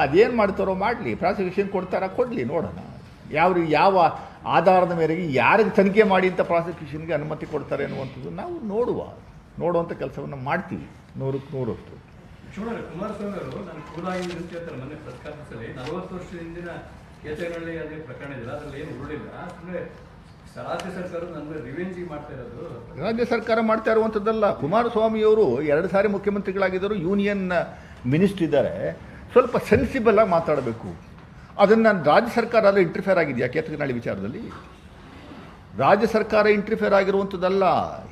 ಅದೇನು ಮಾಡ್ತಾರೋ ಮಾಡಲಿ. ಪ್ರಾಸಿಕ್ಯೂಷನ್ ಕೊಡ್ತಾರಾ? ಕೊಡಲಿ. ನೋಡೋಣ. ಯಾವ ಯಾವ ಆಧಾರದ ಮೇರೆಗೆ ಯಾರಿಗೆ ತನಿಖೆ ಮಾಡಿ ಅಂತ ಪ್ರಾಸಿಕ್ಯೂಷನ್ಗೆ ಅನುಮತಿ ಕೊಡ್ತಾರೆ ಅನ್ನುವಂಥದ್ದು ನಾವು ನೋಡುವ ನೋಡುವಂಥ ಕೆಲಸವನ್ನು ಮಾಡ್ತೀವಿ ನೂರಕ್ಕೆ ನೂರಷ್ಟು ಲಕ್ಷ್ಮಣರೇ, ಕುಮಾರಸ್ವಾಮಿ ಅವರು ನಾನು ಕೂಲಾಗಿ ನಿಂತು ಹೇಳ್ತಾರೆ ಮೊನ್ನೆ ಪ್ರೆಸ್ ಕಾನ್ಫರೆನ್ಸ್ ನಲವತ್ತು ವರ್ಷದ ಹಿಂದಿನ ಕೇತನಹಳ್ಳಿ ಅದೇ ಪ್ರಕರಣ ಇದೆಯಲ್ಲ ಅದ್ರಲ್ಲಿ ಏನು ಉರುಳಿಲ್ಲ. ಸುಮ್ಮನೆ ರಾಜ್ಯ ಸರ್ಕಾರ ನಮಗೆ ರಿವೆಂಜಿ ಮಾಡ್ತಾ ಇರೋದು. ರಾಜ್ಯ ಸರ್ಕಾರ ಮಾಡ್ತಾ ಇರುವಂಥದ್ದಲ್ಲ ಕುಮಾರಸ್ವಾಮಿಯವರು ಎರಡು ಸಾರಿ ಮುಖ್ಯಮಂತ್ರಿಗಳಾಗಿದ್ದರು ಯೂನಿಯನ್ ಮಿನಿಸ್ಟ್ರ್ ಇದ್ದಾರೆ. ಸ್ವಲ್ಪ ಸೆನ್ಸಿಬಲ್ ಆಗಿ ಮಾತಾಡಬೇಕು. ಅದನ್ನು ರಾಜ್ಯ ಸರ್ಕಾರ ಅಲ್ಲ ಇಂಟರ್ಫೇರ್ ಆಗಿದೆಯಾ? ಕೇತಕನಾಳಿ ವಿಚಾರದಲ್ಲಿ? ರಾಜ್ಯ ಸರ್ಕಾರ ಇಂಟ್ರಿಫೇರ್ ಆಗಿರುವಂಥದ್ದಲ್ಲ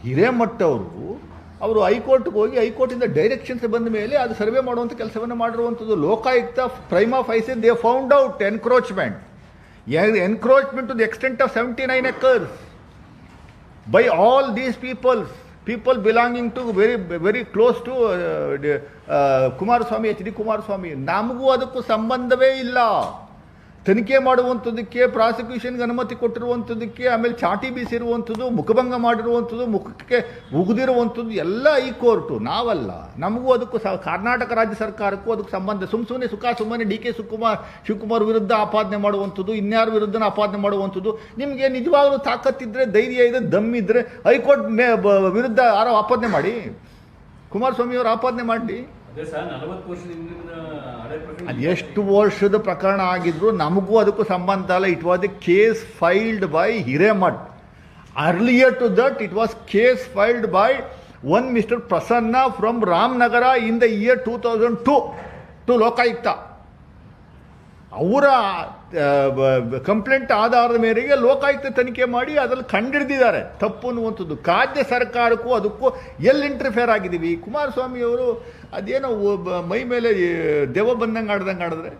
ಹಿರೇಮಠ ಅವರು ಹೈಕೋರ್ಟ್ಗೆ ಹೋಗಿ ಹೈಕೋರ್ಟಿಂದ ಡೈರೆಕ್ಷನ್ಸ್ ಬಂದ ಮೇಲೆ ಅದು ಸರ್ವೆ ಮಾಡುವಂಥ ಕೆಲಸವನ್ನು ಮಾಡಿರುವಂಥದ್ದು Lokayukta prime of ಐಸಿನ್ they found out encroachment encroachment to the extent of seventy nine acres by all these peoples people belonging to very very close to Kumaraswamy H D Kumaraswamy ನಮಗೂ ಅದಕ್ಕೂ ಸಂಬಂಧವೇ ಇಲ್ಲ. ತನಿಖೆ ಮಾಡುವಂಥದ್ದಕ್ಕೆ ಪ್ರಾಸಿಕ್ಯೂಷನ್ಗೆ ಅನುಮತಿ ಕೊಟ್ಟಿರುವಂಥದ್ದಕ್ಕೆ, ಆಮೇಲೆ ಚಾಟಿ ಬೀಸಿರುವಂಥದ್ದು, ಮುಖಭಂಗ ಮಾಡಿರುವಂಥದ್ದು, ಮುಖಕ್ಕೆ ಉಗಿದಿರುವಂಥದ್ದು ಎಲ್ಲ ಈ ಕೋರ್ಟು. ನಾವಲ್ಲ. ನಮಗೂ ಅದಕ್ಕೂ ಸ, ಕರ್ನಾಟಕ ರಾಜ್ಯ ಸರ್ಕಾರಕ್ಕೂ ಅದಕ್ಕೆ ಸಂಬಂಧ. ಸುಮ್ ಸುಮ್ಮನೆ ಸುಖ ಸುಮ್ಮನೆ ಡಿ ಕೆ ಶಿವಕುಮಾರ್ ಶಿವಕುಮಾರ್ ವಿರುದ್ಧ ಆಪಾದನೆ ಮಾಡುವಂಥದ್ದು, ಇನ್ಯಾರ ವಿರುದ್ಧನ ಆಪಾದನೆ ಮಾಡುವಂಥದ್ದು. ನಿಮಗೆ ನಿಜವಾಗ್ಲೂ ತಾಕತ್ತಿದ್ರೆ, ಧೈರ್ಯ ಇದೆ ದಮ್ಮಿದ್ರೆ ಹೈಕೋರ್ಟ್ ವಿರುದ್ಧ ಯಾರೋ ಆಪಾದನೆ ಮಾಡಿ? ಕುಮಾರಸ್ವಾಮಿಯವರು ಆಪಾದನೆ ಮಾಡಲಿ? ಅದೇ ಎಷ್ಟು ವರ್ಷದ ಪ್ರಕರಣ ಆಗಿದ್ರು ನಮಗೂ ಅದಕ್ಕೂ ಸಂಬಂಧ ಅಲ್ಲ. It was a case filed by Hiremath. Earlier to that it was case filed by one mister Prasanna from Ramanagara in the year two thousand two two Lokayukta ಅವರ ಕಂಪ್ಲೇಂಟ್ ಆಧಾರದ ಮೇರೆಗೆ ಲೋಕಾಯುಕ್ತ ತನಿಖೆ ಮಾಡಿ ಅದರಲ್ಲಿ ಕಂಡಿಡ್ದಿದ್ದಾರೆ. ತಪ್ಪು ಅನ್ನುವಂಥದ್ದು. ರಾಜ್ಯ ಸರ್ಕಾರಕ್ಕೂ ಅದಕ್ಕೂ ಎಲ್ಲಿ ಇಂಟರ್ಫೇರ್ ಆಗಿದ್ದೀವಿ? ಕುಮಾರಸ್ವಾಮಿ ಅವರು ಅದೇನೋ ಮೈ ಮೇಲೆ ದೆವ್ವ ಬಂದಂಗೆ ಆಡ್ದಂಗೆ ಆಡಿದ್ರೆ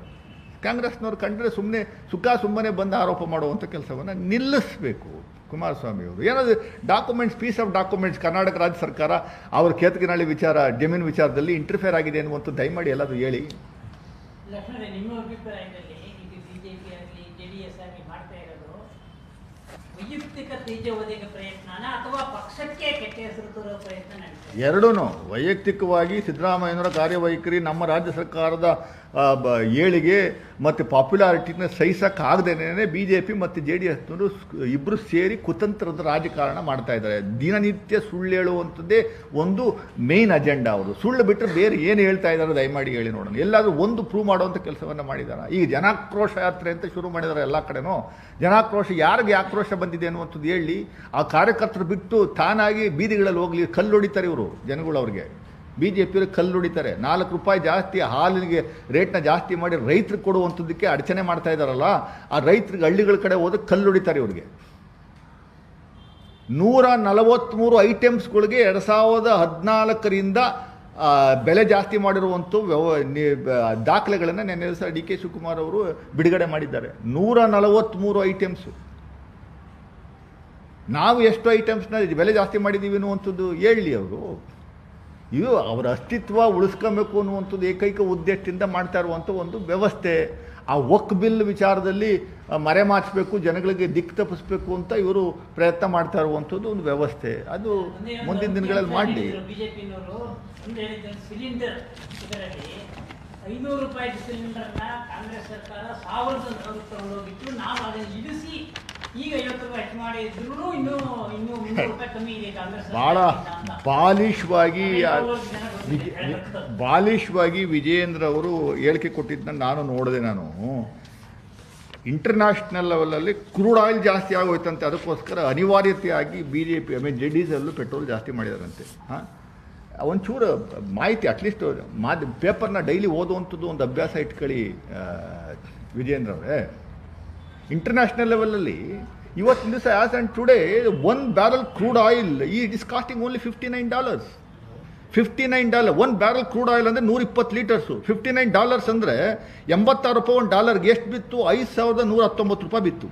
ಕಾಂಗ್ರೆಸ್ನವ್ರು ಕಂಡ್ರೆ ಸುಮ್ಮನೆ ಸುಖ ಸುಮ್ಮನೆ ಬಂದು ಆರೋಪ ಮಾಡುವಂಥ ಕೆಲಸವನ್ನು ನಿಲ್ಲಿಸಬೇಕು ಕುಮಾರಸ್ವಾಮಿ ಅವರು. ಏನಾದ್ರು documents piece of documents Karnataka ರಾಜ್ಯ ಸರ್ಕಾರ ಅವ್ರ ಕೇತಕಿನಾಳಿ ವಿಚಾರ, ಜಮೀನು ವಿಚಾರದಲ್ಲಿ ಇಂಟರ್ಫೇರ್ ಆಗಿದೆ ಅನ್ನುವಂಥ ದಯಮಾಡಿ ಎಲ್ಲಾದರೂ ಹೇಳಿ. ನಿಮ್ಮ ಅಭಿಪ್ರಾಯದಲ್ಲಿ ಇದು ಬಿಜೆಪಿ ಆಗಲಿ ಜೆ ಡಿ ಎಸ್ ಆಗಲಿ ಮಾಡ್ತಾ ಇರೋದು ವೈಯಕ್ತಿಕ ತೇಜೋವಧೆಗೆ ಪ್ರಯತ್ನನ ಅಥವಾ ಪಕ್ಷಕ್ಕೆ ಕೆಟ್ಟ ಹೆಸರು ತರುವ ಪ್ರಯತ್ನ? ಎರಡೂ ವೈಯಕ್ತಿಕವಾಗಿ ಸಿದ್ದರಾಮಯ್ಯನವರ ಕಾರ್ಯವೈಖರಿ ನಮ್ಮ ರಾಜ್ಯ ಸರ್ಕಾರದ ಬ- ಏಳಿಗೆ ಮತ್ತು ಪಾಪ್ಯುಲಾರಿಟಿನ ಸಹಿಸೋಕ್ಕಾಗದೇನೆ ಬಿ ಜೆ ಪಿ ಮತ್ತು ಜೆ ಡಿ ಎಸ್ನವರು ಇಬ್ಬರು ಸೇರಿ ಕುತಂತ್ರದ ರಾಜಕಾರಣ ಮಾಡ್ತಾ ಇದ್ದಾರೆ. ದಿನನಿತ್ಯ ಸುಳ್ಳು ಹೇಳುವಂಥದ್ದೇ ಒಂದು ಮೇನ್ ಅಜೆಂಡಾ ಅವರು. ಸುಳ್ಳು ಬಿಟ್ಟರೆ ಬೇರೆ ಏನು ಹೇಳ್ತಾ ಇದ್ದಾರೆ ದಯಮಾಡಿ ಹೇಳಿ ನೋಡೋಣ. ಎಲ್ಲಾದರೂ ಒಂದು ಪ್ರೂವ್ ಮಾಡುವಂಥ ಕೆಲಸವನ್ನು ಮಾಡಿದ್ದಾರೆ ಈಗ ಜನಾಕ್ರೋಶ ಯಾತ್ರೆ ಅಂತ ಶುರು ಮಾಡಿದ್ದಾರೆ ಎಲ್ಲ ಕಡೆನೂ. ಜನಾಕ್ರೋಶ ಯಾರಿಗೆ ಆಕ್ರೋಶ ಬಂದಿದೆ ಅನ್ನುವಂಥದ್ದು ಹೇಳಿ ಆ ಕಾರ್ಯಕರ್ತರು ಬಿಟ್ಟು ತಾನಾಗಿ ಬೀದಿಗಳಲ್ಲಿ ಹೋಗಲಿ ಕಲ್ಲು ಹೊಡಿತಾರೆ ಇವರು ಜನಗಳು ಅವ್ರಿಗೆ ಬಿ ಜೆ ಪಿಯವರು ಕಲ್ಲು ಹೊಡಿತಾರೆ ನಾಲ್ಕು ರೂಪಾಯಿ ಜಾಸ್ತಿ ಹಾಲಿಗೆ ರೇಟ್ನ ಜಾಸ್ತಿ ಮಾಡಿ ರೈತರಿಗೆ ಕೊಡುವಂಥದ್ದಕ್ಕೆ ಅಡಚಣೆ ಮಾಡ್ತಾ ಇದ್ದಾರಲ್ಲ ಆ ರೈತರಿಗೆ ಹಳ್ಳಿಗಳ ಕಡೆ ಹೋದ್ರೆ ಕಲ್ಲು ಹೊಡಿತಾರೆ ಇವ್ರಿಗೆ. ನೂರ ನಲವತ್ತ್ಮೂರು ಐಟಮ್ಸ್ಗಳಿಗೆ ಎರಡು ಸಾವಿರದ ಹದಿನಾಲ್ಕರಿಂದ ಬೆಲೆ ಜಾಸ್ತಿ ಮಾಡಿರುವಂಥ ವ್ಯವ ದಾಖಲೆಗಳನ್ನು ನೆನ್ನೆ ದಿವಸ ಡಿ ಕೆ ಶಿವಕುಮಾರ್ ಅವರು ಬಿಡುಗಡೆ ಮಾಡಿದ್ದಾರೆ. ನೂರ ನಲವತ್ತ್ಮೂರು ಐಟಮ್ಸು. ನಾವು ಎಷ್ಟು ಐಟಮ್ಸ್ನ ಬೆಲೆ ಜಾಸ್ತಿ ಮಾಡಿದ್ದೀವಿ ಅನ್ನುವಂಥದ್ದು ಹೇಳಲಿ ಅವರು. ಇದು ಅವರ ಅಸ್ತಿತ್ವ ಉಳಿಸ್ಕೊಬೇಕು ಅನ್ನುವಂಥದ್ದು ಏಕೈಕ ಉದ್ದೇಶದಿಂದ ಮಾಡ್ತಾ ಇರುವಂಥ ಒಂದು ವ್ಯವಸ್ಥೆ. ಆ ಒಕ್ ಬಿಲ್ ವಿಚಾರದಲ್ಲಿ ಮರೆ ಮರೆಮಾಚಬೇಕು ಜನಗಳಿಗೆ ದಿಕ್ಕು ತಪ್ಪಿಸ್ಬೇಕು ಅಂತ ಇವರು ಪ್ರಯತ್ನ ಮಾಡ್ತಾ ಇರುವಂಥದ್ದು ಒಂದು ವ್ಯವಸ್ಥೆ. ಅದು ಮುಂದಿನ ದಿನಗಳಲ್ಲಿ ಮಾಡಲಿ. ರೂಪಾಯಿ ಸಿಲಿಂಡರ್ನ ಕಾಂಗ್ರೆಸ್ ಸರ್ಕಾರ ಸಾವಿರದ ನಾವು ಅದನ್ನು ಇಳಿಸಿ ಈಗ ಐವತ್ತು ರೂಪಾಯಿ ಹೆಚ್ಚು ಮಾಡಿ ಇದ್ರು ಇನ್ನೂ ಇನ್ನೂ ಮುನ್ನೂರು ರೂಪಾಯಿ ಕಮ್ಮಿ ಇದೆ ಕಾಂಗ್ರೆಸ್ ಭಾಳ. ಬಾಲಿಷ್ವಾಗಿ ವಿಜಯೇಂದ್ರ ಅವರು ಹೇಳಿಕೆ ಕೊಟ್ಟಿದ್ದನ್ನ ನಾನು ನೋಡಿದೆ ನಾನು. ಇಂಟರ್ನ್ಯಾಷನಲ್ ಲೆವೆಲಲ್ಲಿ ಕ್ರೂಡ್ ಆಯಿಲ್ ಜಾಸ್ತಿ ಆಗೋಯ್ತಂತೆ. ಅದಕ್ಕೋಸ್ಕರ ಅನಿವಾರ್ಯತೆಯಾಗಿ B J P I mean diesel petrol ಜಾಸ್ತಿ ಮಾಡಿದಾರಂತೆ. ಹಾಂ? ಒಂಚೂರು ಮಾಹಿತಿ ಅಟ್ಲೀಸ್ಟ್ ಮಾಧ್ಯ ಪೇಪರ್ನ ಡೈಲಿ ಓದುವಂಥದ್ದು ಒಂದು ಅಭ್ಯಾಸ ಇಟ್ಕೊಳ್ಳಿ ವಿಜಯೇಂದ್ರ ಅವರೇ. ಇಂಟರ್ನ್ಯಾಷನಲ್ ಲೆವೆಲಲ್ಲಿ ಇವತ್ತಿನ ದಿವಸ as and today one barrel crude oil ಈ it is costing only fifty nine dollars fifty nine dollar one barrel crude oil ಅಂದರೆ ನೂರ ಇಪ್ಪತ್ತು ಲೀಟರ್ಸು ಫಿಫ್ಟಿ ನೈನ್ ಡಾಲರ್ಸ್ ಅಂದರೆ ಎಂಬತ್ತಾರು ರೂಪಾಯಿ ಒಂದು ಡಾಲರ್ಗೆ ಎಷ್ಟು ಬಿತ್ತು? ಐದು ಸಾವಿರದ ನೂರ ಹತ್ತೊಂಬತ್ತು ರೂಪಾಯಿ ಬಿತ್ತು.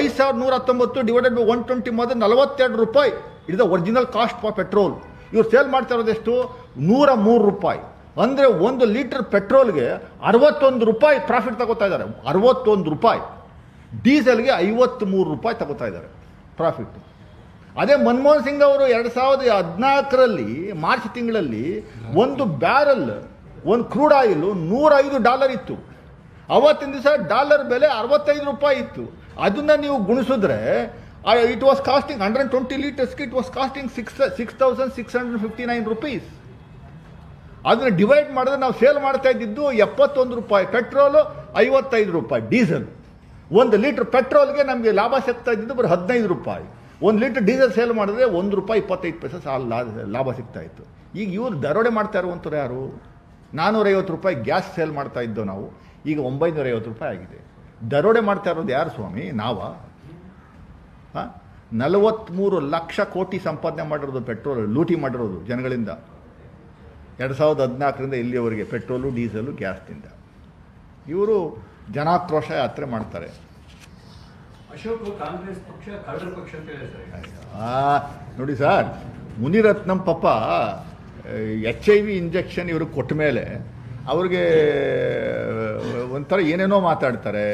ಐದು ಸಾವಿರದ ನೂರ ಹತ್ತೊಂಬತ್ತು ಡಿವೈಡೆಡ್ ಬೈ ಒನ್ ಟ್ವೆಂಟಿ ಮೊದಲು ನಲವತ್ತೆರಡು ರೂಪಾಯಿ. It original cost for petrol ಇವ್ರು ಸೇಲ್ ಮಾಡ್ತಾ ಇರೋದೆಷ್ಟು ನೂರ ಮೂರು ರೂಪಾಯಿ. ಅಂದರೆ ಒಂದು ಲೀಟರ್ ಪೆಟ್ರೋಲ್ಗೆ ಅರವತ್ತೊಂದು ರೂಪಾಯಿ ಪ್ರಾಫಿಟ್ ತಗೋತಾ ಇದ್ದಾರೆ. ಅರವತ್ತೊಂದು ರೂಪಾಯಿ. ಡೀಸೆಲ್ಗೆ ಐವತ್ತ್ಮೂರು ರೂಪಾಯಿ ತಗೋತಾ ಇದ್ದಾರೆ. ಪ್ರಾಫಿಟ್. ಅದೇ ಮನಮೋಹನ್ ಸಿಂಗ್ ಅವರು ಎರಡು ಸಾವಿರದ ಹದಿನಾಲ್ಕರಲ್ಲಿ, ಮಾರ್ಚ್ ತಿಂಗಳಲ್ಲಿ ಒಂದು ಬ್ಯಾರಲ್, ಒಂದು ಕ್ರೂಡ್ ಆಯಿಲು ನೂರೈದು ಡಾಲರ್ ಇತ್ತು. ಅವತ್ತಿನ ದಿವಸ ಡಾಲರ್ ಬೆಲೆ ಅರವತ್ತೈದು ರೂಪಾಯಿ ಇತ್ತು. ಅದನ್ನು ನೀವು ಗುಣಿಸಿದ್ರೆ it was costing hundred twenty ಲೀಟರ್ಸ್ಗೆ it was costing six six thousand six hundred fifty nine rupees ಅದನ್ನು ಡಿವೈಡ್ ಮಾಡಿದ್ರೆ ನಾವು ಸೇಲ್ ಮಾಡ್ತಾ ಇದ್ದಿದ್ದು ಎಪ್ಪತ್ತೊಂದು ರೂಪಾಯಿ ಪೆಟ್ರೋಲು ಐವತ್ತೈದು ರೂಪಾಯಿ ಡೀಸೆಲ್ ಒಂದು ಲೀಟ್ರ್ ಪೆಟ್ರೋಲ್ಗೆ ನಮಗೆ ಲಾಭ ಸಿಗ್ತಾ ಇದ್ದಿದ್ದು ಬರೀ ಹದಿನೈದು ರೂಪಾಯಿ. ಒಂದು ಲೀಟ್ರ್ ಡೀಸೆಲ್ ಸೇಲ್ ಮಾಡಿದ್ರೆ ಒಂದು ರೂಪಾಯಿ ಇಪ್ಪತ್ತೈದು ಪೈಸೆ ಸಾಲ ಲಾಭ ಸಿಗ್ತಾ ಇತ್ತು. ಈಗ ಇವರು ದರೋಡೆ ಮಾಡ್ತಾ ಇರುವಂಥವ್ರು ಯಾರು? ನಾನ್ನೂರೈವತ್ತು ರೂಪಾಯಿ ಗ್ಯಾಸ್ ಸೇಲ್ ಮಾಡ್ತಾ ಇದ್ದೋ ನಾವು, ಈಗ ಒಂಬೈನೂರ ಐವತ್ತು ರೂಪಾಯಿ ಆಗಿದೆ. ದರೋಡೆ ಮಾಡ್ತಾ ಇರೋದು ಯಾರು ಸ್ವಾಮಿ? ನಾವಾ? ಹಾಂ? ನಲವತ್ತ್ಮೂರು ಲಕ್ಷ ಕೋಟಿ ಸಂಪಾದನೆ ಮಾಡಿರೋದು ಪೆಟ್ರೋಲ್, ಲೂಟಿ ಮಾಡಿರೋದು ಜನಗಳಿಂದ. ಎರಡು ಸಾವಿರದ ಹದಿನಾಲ್ಕರಿಂದ ಇಲ್ಲಿಯವರೆಗೆ ಪೆಟ್ರೋಲು, ಡೀಸೆಲು ಗ್ಯಾಸ್ನಿಂದ ಇವರು ಜನಾಕ್ರೋಶ ಯಾತ್ರೆ ಮಾಡ್ತಾರೆ. ಅಶೋಕ್ ಕಾಂಗ್ರೆಸ್ ಪಕ್ಷ ಕಳ್ಳರ ಪಕ್ಷ ಅಂತ ಹೇಳಿ ಸರ್. ನೋಡಿ ಸರ್ ಮುನಿರತ್ನಂ ಪಾಪ ಎಚ್ ಐ ವಿ ಇಂಜೆಕ್ಷನ್ ಇವ್ರಿಗೆ ಕೊಟ್ಟ ಮೇಲೆ ಅವ್ರಿಗೆ ಒಂಥರ ಏನೇನೋ ಮಾತಾಡ್ತಾರೆ.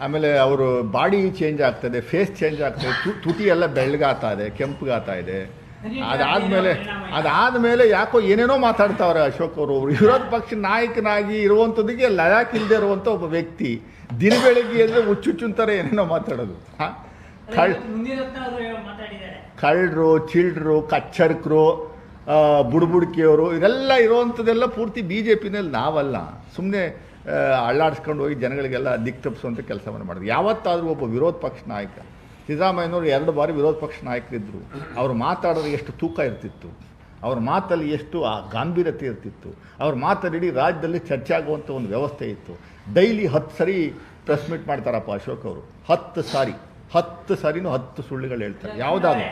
ಆಮೇಲೆ ಅವರು ಬಾಡಿ ಚೇಂಜ್ ಆಗ್ತದೆ ಫೇಸ್ ಚೇಂಜ್ ಆಗ್ತದೆ ತು- ತುಟಿ ಎಲ್ಲ ಬೆಳ್ಳಗಾಗ್ತಾ ಇದೆ ಕೆಂಪಗಾಗ್ತಾ ಇದೆ. ಅದಾದಮೇಲೆ, ಅದಾದ್ಮೇಲೆ ಯಾಕೋ ಏನೇನೋ ಮಾತಾಡ್ತಾವ್ರೆ ಅಶೋಕ್ ಅವರು. ವಿರೋಧ ಪಕ್ಷ ನಾಯಕನಾಗಿ ಇರುವಂಥದ್ದಕ್ಕೆ ಲಡಾಖ್ ಇಲ್ಲದೆ ಇರುವಂಥ ಒಬ್ಬ ವ್ಯಕ್ತಿ. ದಿನ ಬೆಳಗ್ಗೆ ಅಂದರೆ ಹುಚ್ಚುಚ್ಚುಂತಾರೆ ಏನೇನೋ ಮಾತಾಡೋದು. ಕಳ್ಳರು, ಚಿಲ್ಡ್ರು, ಕಚ್ಚರ್ಕರು ಬುಡ್ಬುಡ್ಕಿಯವರು ಇದೆಲ್ಲ ಇರೋವಂಥದ್ದೆಲ್ಲ ಪೂರ್ತಿ ಬಿ ಜೆ ಪಿನಲ್ಲಿ ನಾವಲ್ಲ ಸುಮ್ಮನೆ ಅಳ್ಳಾಡ್ಸ್ಕೊಂಡು ಹೋಗಿ ಜನಗಳಿಗೆಲ್ಲ ದಿಕ್ಕು ತಪ್ಪಿಸುವಂಥ ಕೆಲಸವನ್ನು ಮಾಡೋದು. ಯಾವತ್ತಾದರೂ ಒಬ್ಬ ವಿರೋಧ ಪಕ್ಷ ನಾಯಕ ಸಿದ್ದರಾಮಯ್ಯನವರು ಎರಡು ಬಾರಿ ವಿರೋಧ ಪಕ್ಷ ನಾಯಕರಿದ್ದರು ಅವರು ಮಾತಾಡೋದು ಎಷ್ಟು ತೂಕ ಇರ್ತಿತ್ತು. ಅವ್ರ ಮಾತಲ್ಲಿ ಎಷ್ಟು ಆ ಗಾಂಭೀರ್ಯತೆ ಇರ್ತಿತ್ತು. ಅವ್ರ ಮಾತಲ್ಲಿ ಇಡೀ ರಾಜ್ಯದಲ್ಲಿ ಚರ್ಚೆ ಆಗುವಂಥ ಒಂದು ವ್ಯವಸ್ಥೆ ಇತ್ತು. ಡೈಲಿ ಹತ್ತು ಸರಿ ಪ್ರೆಸ್ ಮೀಟ್ ಮಾಡ್ತಾರಪ್ಪ ಅಶೋಕ್ ಅವರು. ಹತ್ತು ಸಾರಿ ಹತ್ತು ಸಾರಿನೂ ಹತ್ತು ಸುಳ್ಳುಗಳು ಹೇಳ್ತಾರೆ. ಯಾವುದಾದ್ರು.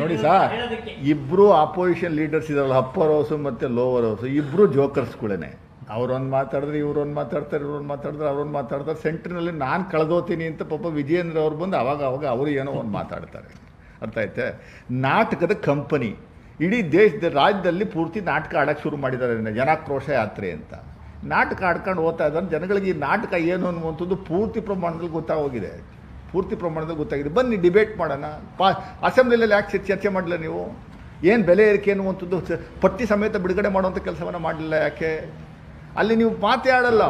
ನೋಡಿ ಸರ್ ಇಬ್ಬರು ಅಪೋಸಿಷನ್ ಲೀಡರ್ಸ್ ಇದಾರಲ್ಲ ಅಪ್ಪರ್ ಹೌಸು ಮತ್ತೆ ಲೋವರ್ ಹೌಸು ಇಬ್ಬರು ಜೋಕರ್ಸ್ಗಳೇನೆ ಅವ್ರೊಂದು ಮಾತಾಡಿದ್ರೆ ಇವ್ರೊಂದು ಮಾತಾಡ್ತಾರೆ ಇವ್ರೊಂದು ಮಾತಾಡಿದ್ರೆ ಅವ್ರೊಂದು ಮಾತಾಡ್ತಾರೆ. ಸೆಂಟ್ರ್ನಲ್ಲಿ ನಾನು ಕಳೆದೋತೀನಿ ಅಂತ ಪಾಪ ವಿಜಯೇಂದ್ರ ಅವ್ರು ಬಂದು ಅವಾಗ ಅವಾಗ ಅವರು ಏನೋ ಒಂದು ಮಾತಾಡ್ತಾರೆ. ಅರ್ಥ ಐತೆ ನಾಟಕದ ಕಂಪನಿ ಇಡೀ ದೇಶದ ರಾಜ್ಯದಲ್ಲಿ ಪೂರ್ತಿ ನಾಟಕ ಆಡೋಕ್ಕೆ ಶುರು ಮಾಡಿದ್ದಾರೆ ಜನಾಕ್ರೋಶ ಯಾತ್ರೆ ಅಂತ. ನಾಟಕ ಆಡ್ಕೊಂಡು ಓದ್ತಾ ಇದ್ದಾರೆ ಜನಗಳಿಗೆ ಈ ನಾಟಕ ಏನು ಅನ್ನುವಂಥದ್ದು ಪೂರ್ತಿ ಪ್ರಮಾಣದಲ್ಲಿ ಗೊತ್ತಾಗೋಗಿದೆ. ಪೂರ್ತಿ ಪ್ರಮಾಣದಲ್ಲಿ ಗೊತ್ತಾಗಿದೆ. ಬನ್ನಿ ಡಿಬೇಟ್ ಮಾಡೋಣ. ಪಾ ಅಸೆಂಬ್ಲಿಯಲ್ಲಿ ಯಾಕೆ ಚರ್ಚೆ- ಮಾಡಲಿಲ್ಲ ನೀವು? ಏನು ಬೆಲೆ ಏರಿಕೆ ಅನ್ನುವಂಥದ್ದು ಪಟ್ಟಿ ಸಮೇತ ಬಿಡುಗಡೆ ಮಾಡುವಂಥ ಕೆಲಸವನ್ನು ಮಾಡಲಿಲ್ಲ ಯಾಕೆ? ಅಲ್ಲಿ ನೀವು ಮಾತೇ ಆಡಲ್ಲ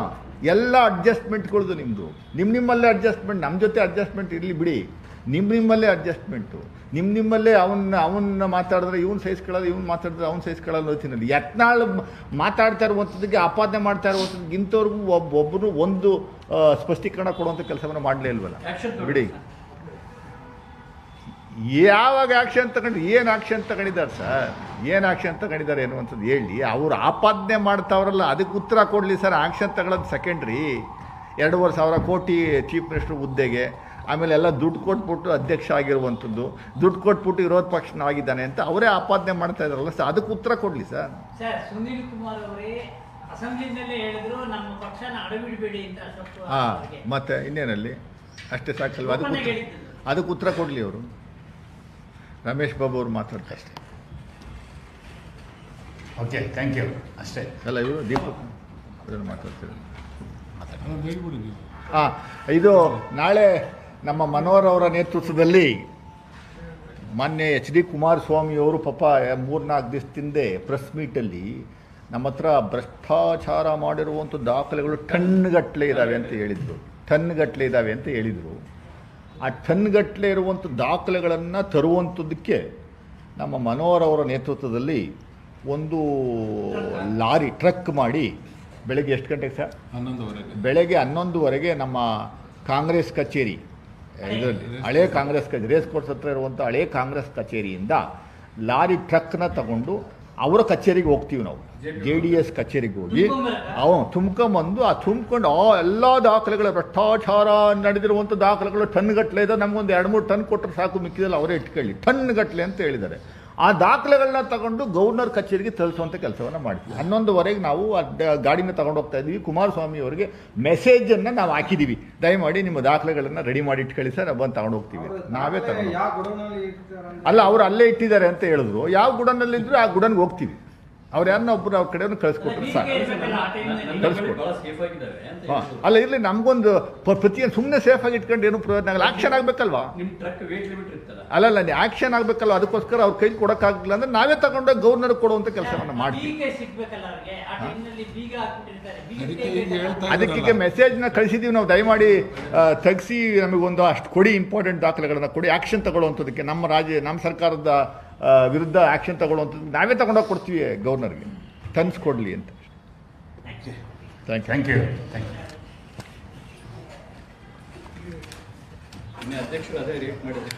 ಎಲ್ಲ ಅಡ್ಜಸ್ಟ್ಮೆಂಟ್ಗಳದು ನಿಮ್ಮದು ನಿಮ್ಮ ನಿಮ್ಮಲ್ಲೇ ಅಡ್ಜಸ್ಟ್ಮೆಂಟ್ ನಮ್ಮ ಜೊತೆ ಅಡ್ಜಸ್ಟ್ಮೆಂಟ್ ಇರಲಿ ಬಿಡಿ. ನಿಮ್ಮ ನಿಮ್ಮಲ್ಲೇ ಅಡ್ಜಸ್ಟ್ಮೆಂಟು ನಿಮ್ಮ ನಿಮ್ಮಲ್ಲೇ ಅವನ್ನ ಅವನ್ನ ಮಾತಾಡಿದ್ರೆ ಇವ್ನು ಸಹಿಸ್ಕೊಳ್ಳೋದು ಇವ್ನು ಮಾತಾಡಿದ್ರೆ ಅವ್ನು ಸಹಿಸ್ಕೊಳ್ಳೋದು ಅನ್ನೋತಿನಲ್ಲಿ ಯತ್ನಾಳ್ ಮಾತಾಡ್ತಾ ಇರುವಂಥದ್ದಕ್ಕೆ ಆಪಾದನೆ ಮಾಡ್ತಾ ಇರುವಂಥದ್ದು ಇಂಥವ್ರಿಗೂ ಒಬ್ಬ ಒಬ್ಬರು ಒಂದು ಸ್ಪಷ್ಟೀಕರಣ ಕೊಡುವಂಥ ಕೆಲಸವನ್ನು ಮಾಡಲೇ ಇಲ್ವಲ್ಲ? ಬಿಡಿ. ಯಾವಾಗ ಆಕ್ಷನ್ ತಗೊಂಡು ಏನು ಆಕ್ಷನ್ ತಗೊಂಡಿದ್ದಾರೆ ಸರ್? ಏನು ಆಕ್ಷನ್ ತಗೊಂಡಿದ್ದಾರೆ ಅನ್ನುವಂಥದ್ದು ಹೇಳಿ. ಅವರು ಆಪಾದನೆ ಮಾಡ್ತಾವ್ರಲ್ಲ ಅದಕ್ಕೆ ಉತ್ತರ ಕೊಡಲಿ ಸರ್. ಆಕ್ಷನ್ ತಗೊಳ್ಳೋದು ಸೆಕೆಂಡ್ರಿ ಎರಡೂವರೆ ಸಾವಿರ ಕೋಟಿ ಚೀಫ್ ಮಿನಿಸ್ಟರ್ ಹುದ್ದೆಗೆ. ಆಮೇಲೆ ಎಲ್ಲ ದುಡ್ಡು ಕೊಟ್ಬಿಟ್ಟು ಅಧ್ಯಕ್ಷ ಆಗಿರುವಂಥದ್ದು ದುಡ್ಡು ಕೊಟ್ಬಿಟ್ಟು ವಿರೋಧ ಪಕ್ಷನಾಗಿದ್ದಾನೆ ಅಂತ ಅವರೇ ಆಪಾದನೆ ಮಾಡ್ತಾ ಇದ್ದಾರಲ್ಲ ಸರ್ ಅದಕ್ಕೆ ಉತ್ತರ ಕೊಡಲಿ ಸರ್. ಸರ್ ಸುನೀಲ್ ಕುಮಾರ್ ಅವರೇ ಅಸೆಂಬ್ಲಿನಲ್ಲೇ ಹೇಳಿದ್ರು ನಮ್ಮ ಪಕ್ಷನ ಅಡವಿಡಬೇಡಿ ಅಂತ ಹಾಂ ಮತ್ತೆ ಇನ್ನೇನಲ್ಲಿ? ಅಷ್ಟೇ ಸಾಕಲ್ವ? ಅದಕ್ಕೆ. ಅದಕ್ಕೆ ಉತ್ತರ ಕೊಡಲಿ ಅವರು. ರಮೇಶ್ ಬಾಬು ಅವರು ಮಾತಾಡ್ತಾರೆ ಅಷ್ಟೇ ಓಕೆ ಥ್ಯಾಂಕ್ ಯು ಅಷ್ಟೇ. ಅಲ್ಲ ಇವರು ದೀಪಕ್ ಮಾತಾಡ್ತೀರ ಮಾತಾಡ್ತಾರೆ ಹಾಂ ಇದು ನಾಳೆ ನಮ್ಮ ಮನೋಹರ್ ಅವರ ನೇತೃತ್ವದಲ್ಲಿ ಮೊನ್ನೆ ಎಚ್ ಡಿ ಕುಮಾರಸ್ವಾಮಿಯವರು ಪಾಪ ಮೂರ್ನಾಲ್ಕು ದಿವಸದಿಂದೆ ಪ್ರೆಸ್ ಮೀಟಲ್ಲಿ ನಮ್ಮ ಹತ್ರ ಭ್ರಷ್ಟಾಚಾರ ಮಾಡಿರುವಂಥ ದಾಖಲೆಗಳು ಟನ್ಗಟ್ಟಲೆ ಇದ್ದಾವೆ ಅಂತ ಹೇಳಿದರು. ಟನ್ಗಟ್ಟಲೆ ಇದ್ದಾವೆ ಅಂತ ಹೇಳಿದರು. ಆ ಟನ್ಗಟ್ಟಲೆ ಇರುವಂಥ ದಾಖಲೆಗಳನ್ನು ತರುವಂಥದ್ದಕ್ಕೆ ನಮ್ಮ ಮನೋಹರ್ ಅವರ ನೇತೃತ್ವದಲ್ಲಿ ಒಂದು ಲಾರಿ ಟ್ರಕ್ ಮಾಡಿ ಬೆಳಗ್ಗೆ ಎಷ್ಟು ಗಂಟೆಗೆ ಸರ್? ಹನ್ನೊಂದುವರೆಗೆ. ಬೆಳಗ್ಗೆ ಹನ್ನೊಂದುವರೆಗೆ ನಮ್ಮ ಕಾಂಗ್ರೆಸ್ ಕಚೇರಿ ಇದರಲ್ಲಿ ಹಳೆ ಕಾಂಗ್ರೆಸ್ ಕಚೇರಿ ರೇಸ್ ಕೋರ್ಸ್ ಹತ್ರ ಇರುವಂಥ ಹಳೆ ಕಾಂಗ್ರೆಸ್ ಕಚೇರಿಯಿಂದ ಲಾರಿ ಟ್ರಕ್ನ ತಗೊಂಡು ಅವರ ಕಚೇರಿಗೆ ಹೋಗ್ತೀವಿ ನಾವು. ಜೆ ಡಿ ಎಸ್ ಕಚೇರಿಗೆ ಹೋಗಿ ಅವ ತುಂಬ್ಕೊಂಬಂದು ಆ ತುಂಬ್ಕೊಂಡು ಆ ಎಲ್ಲ ದಾಖಲೆಗಳ ಭ್ರಷ್ಟಾಚಾರ ನಡೆದಿರುವಂಥ ದಾಖಲೆಗಳು ಟನ್ ಗಟ್ಟಲೆ ಇದೆ. ನಮಗೊಂದು ಎರಡು ಮೂರು ಟನ್ ಕೊಟ್ಟರೆ ಸಾಕು ಮಿಕ್ಕಿದಲ್ಲಿ ಅವರೇ ಇಟ್ಕೊಳ್ಳಿ. ಟನ್ ಗಟ್ಟಲೆ ಅಂತ ಹೇಳಿದ್ದಾರೆ. ಆ ದಾಖಲೆಗಳನ್ನ ತಗೊಂಡು ಗವರ್ನರ್ ಕಚೇರಿಗೆ ತಲುಪಿಸುವಂಥ ಕೆಲಸವನ್ನು ಮಾಡ್ತೀವಿ. ಹನ್ನೊಂದುವರೆಗೆ ನಾವು ಗಾಡಿನ ತಗೊಂಡು ಹೋಗ್ತಾ ಇದ್ದೀವಿ. ಕುಮಾರಸ್ವಾಮಿ ಅವರಿಗೆ ಮೆಸೇಜನ್ನು ನಾವು ಹಾಕಿದ್ದೀವಿ ದಯಮಾಡಿ ನಿಮ್ಮ ದಾಖಲೆಗಳನ್ನು ರೆಡಿ ಮಾಡಿ ಇಟ್ಕೊಳ್ಳಿ ಸರ್ ಬಂದು ತಗೊಂಡು ಹೋಗ್ತೀವಿ. ನಾವೇ ತಗೊಂಡು ಅಲ್ಲ ಅವರು ಅಲ್ಲೇ ಇಟ್ಟಿದ್ದಾರೆ ಅಂತ ಹೇಳಿದ್ರು. ಯಾವ ಗುಡನಲ್ಲಿದ್ದರೂ ಆ ಗುಡನ್ಗೆ ಹೋಗ್ತೀವಿ. ಅವ್ರು ಯಾರನ್ನ ಒಬ್ಬರು ಅವ್ರ ಕಡೆಯವ್ರನ್ನ ಕಳಿಸ್ಕೊಟ್ರು ಸಾಕು. ಕಳಿಸ್ಕೊಟ್ರು. ಹಾ. ಅಲ್ಲ ಇರಲಿ ನಮಗೊಂದು ಪ್ರತಿ ಸುಮ್ಮನೆ ಸೇಫ್ ಆಗಿ ಇಟ್ಕೊಂಡು ಏನು ಪ್ರಯೋಜನ ಆಗಲ್ಲ. ಆಕ್ಷನ್ ಆಗಬೇಕಲ್ವಾ? ಅಲ್ಲ ಅಲ್ಲ ವೇಟ್ ಲಿಮಿಟ್ ಇರ್ತಲ್ಲ ಅಲ್ಲಲ್ಲ ಆಕ್ಷನ್ ಆಗಬೇಕಲ್ಲ ಅದಕ್ಕೋಸ್ಕರ ಅವ್ರ ಕೈಲಿ ಕೊಡೋಕ್ಕಾಗಲಿಲ್ಲ ಅಂದ್ರೆ ನಾವೇ ತಗೊಂಡೋಗಿ ಗೌರ್ನರ್ ಕೊಡುವಂಥ ಕೆಲಸವನ್ನು ಮಾಡ್ತೀವಿ. ಬೀಗ ಸಿಗ್ಬೇಕಲ್ಲ ಅವ್ರಿಗೆ? ಆ ಟೈಮ್ನಲ್ಲಿ ಬೀಗ ಹಾಕ್ಬಿಟ್ಟಿರ್ತಾರೆ. ಬೀಗ ಅದಕ್ಕೆ. ಮೆಸೇಜ್ನ ಕಳಿಸಿದ್ದೀವಿ ನಾವು. ದಯಮಾಡಿ ತೆಗಿಸಿ ನಮಗೊಂದು ಅಷ್ಟು ಕೊಡಿ ಇಂಪಾರ್ಟೆಂಟ್ ದಾಖಲೆಗಳನ್ನ ಕೊಡಿ. ಆಕ್ಷನ್ ತಗೊಳ್ಳುವಂಥದ್ದಕ್ಕೆ ನಮ್ಮ ರಾಜ್ಯ ನಮ್ಮ ಸರ್ಕಾರದ ವಿರುದ್ಧ ಆ್ಯಕ್ಷನ್ ತಗೊಳ್ಳುವಂಥದ್ದು ನಾವೇ ತಗೊಂಡೋಗಿ ಕೊಡ್ತೀವಿ ಗವರ್ನರ್ಗೆ ಕೊಡಲಿ ಅಂತ. Thank you thank you thank you ನಿನ್ನೆ ಅಧ್ಯಕ್ಷರು ಅದೇ ರೇಟ್ ಮಾಡಿದ್ರು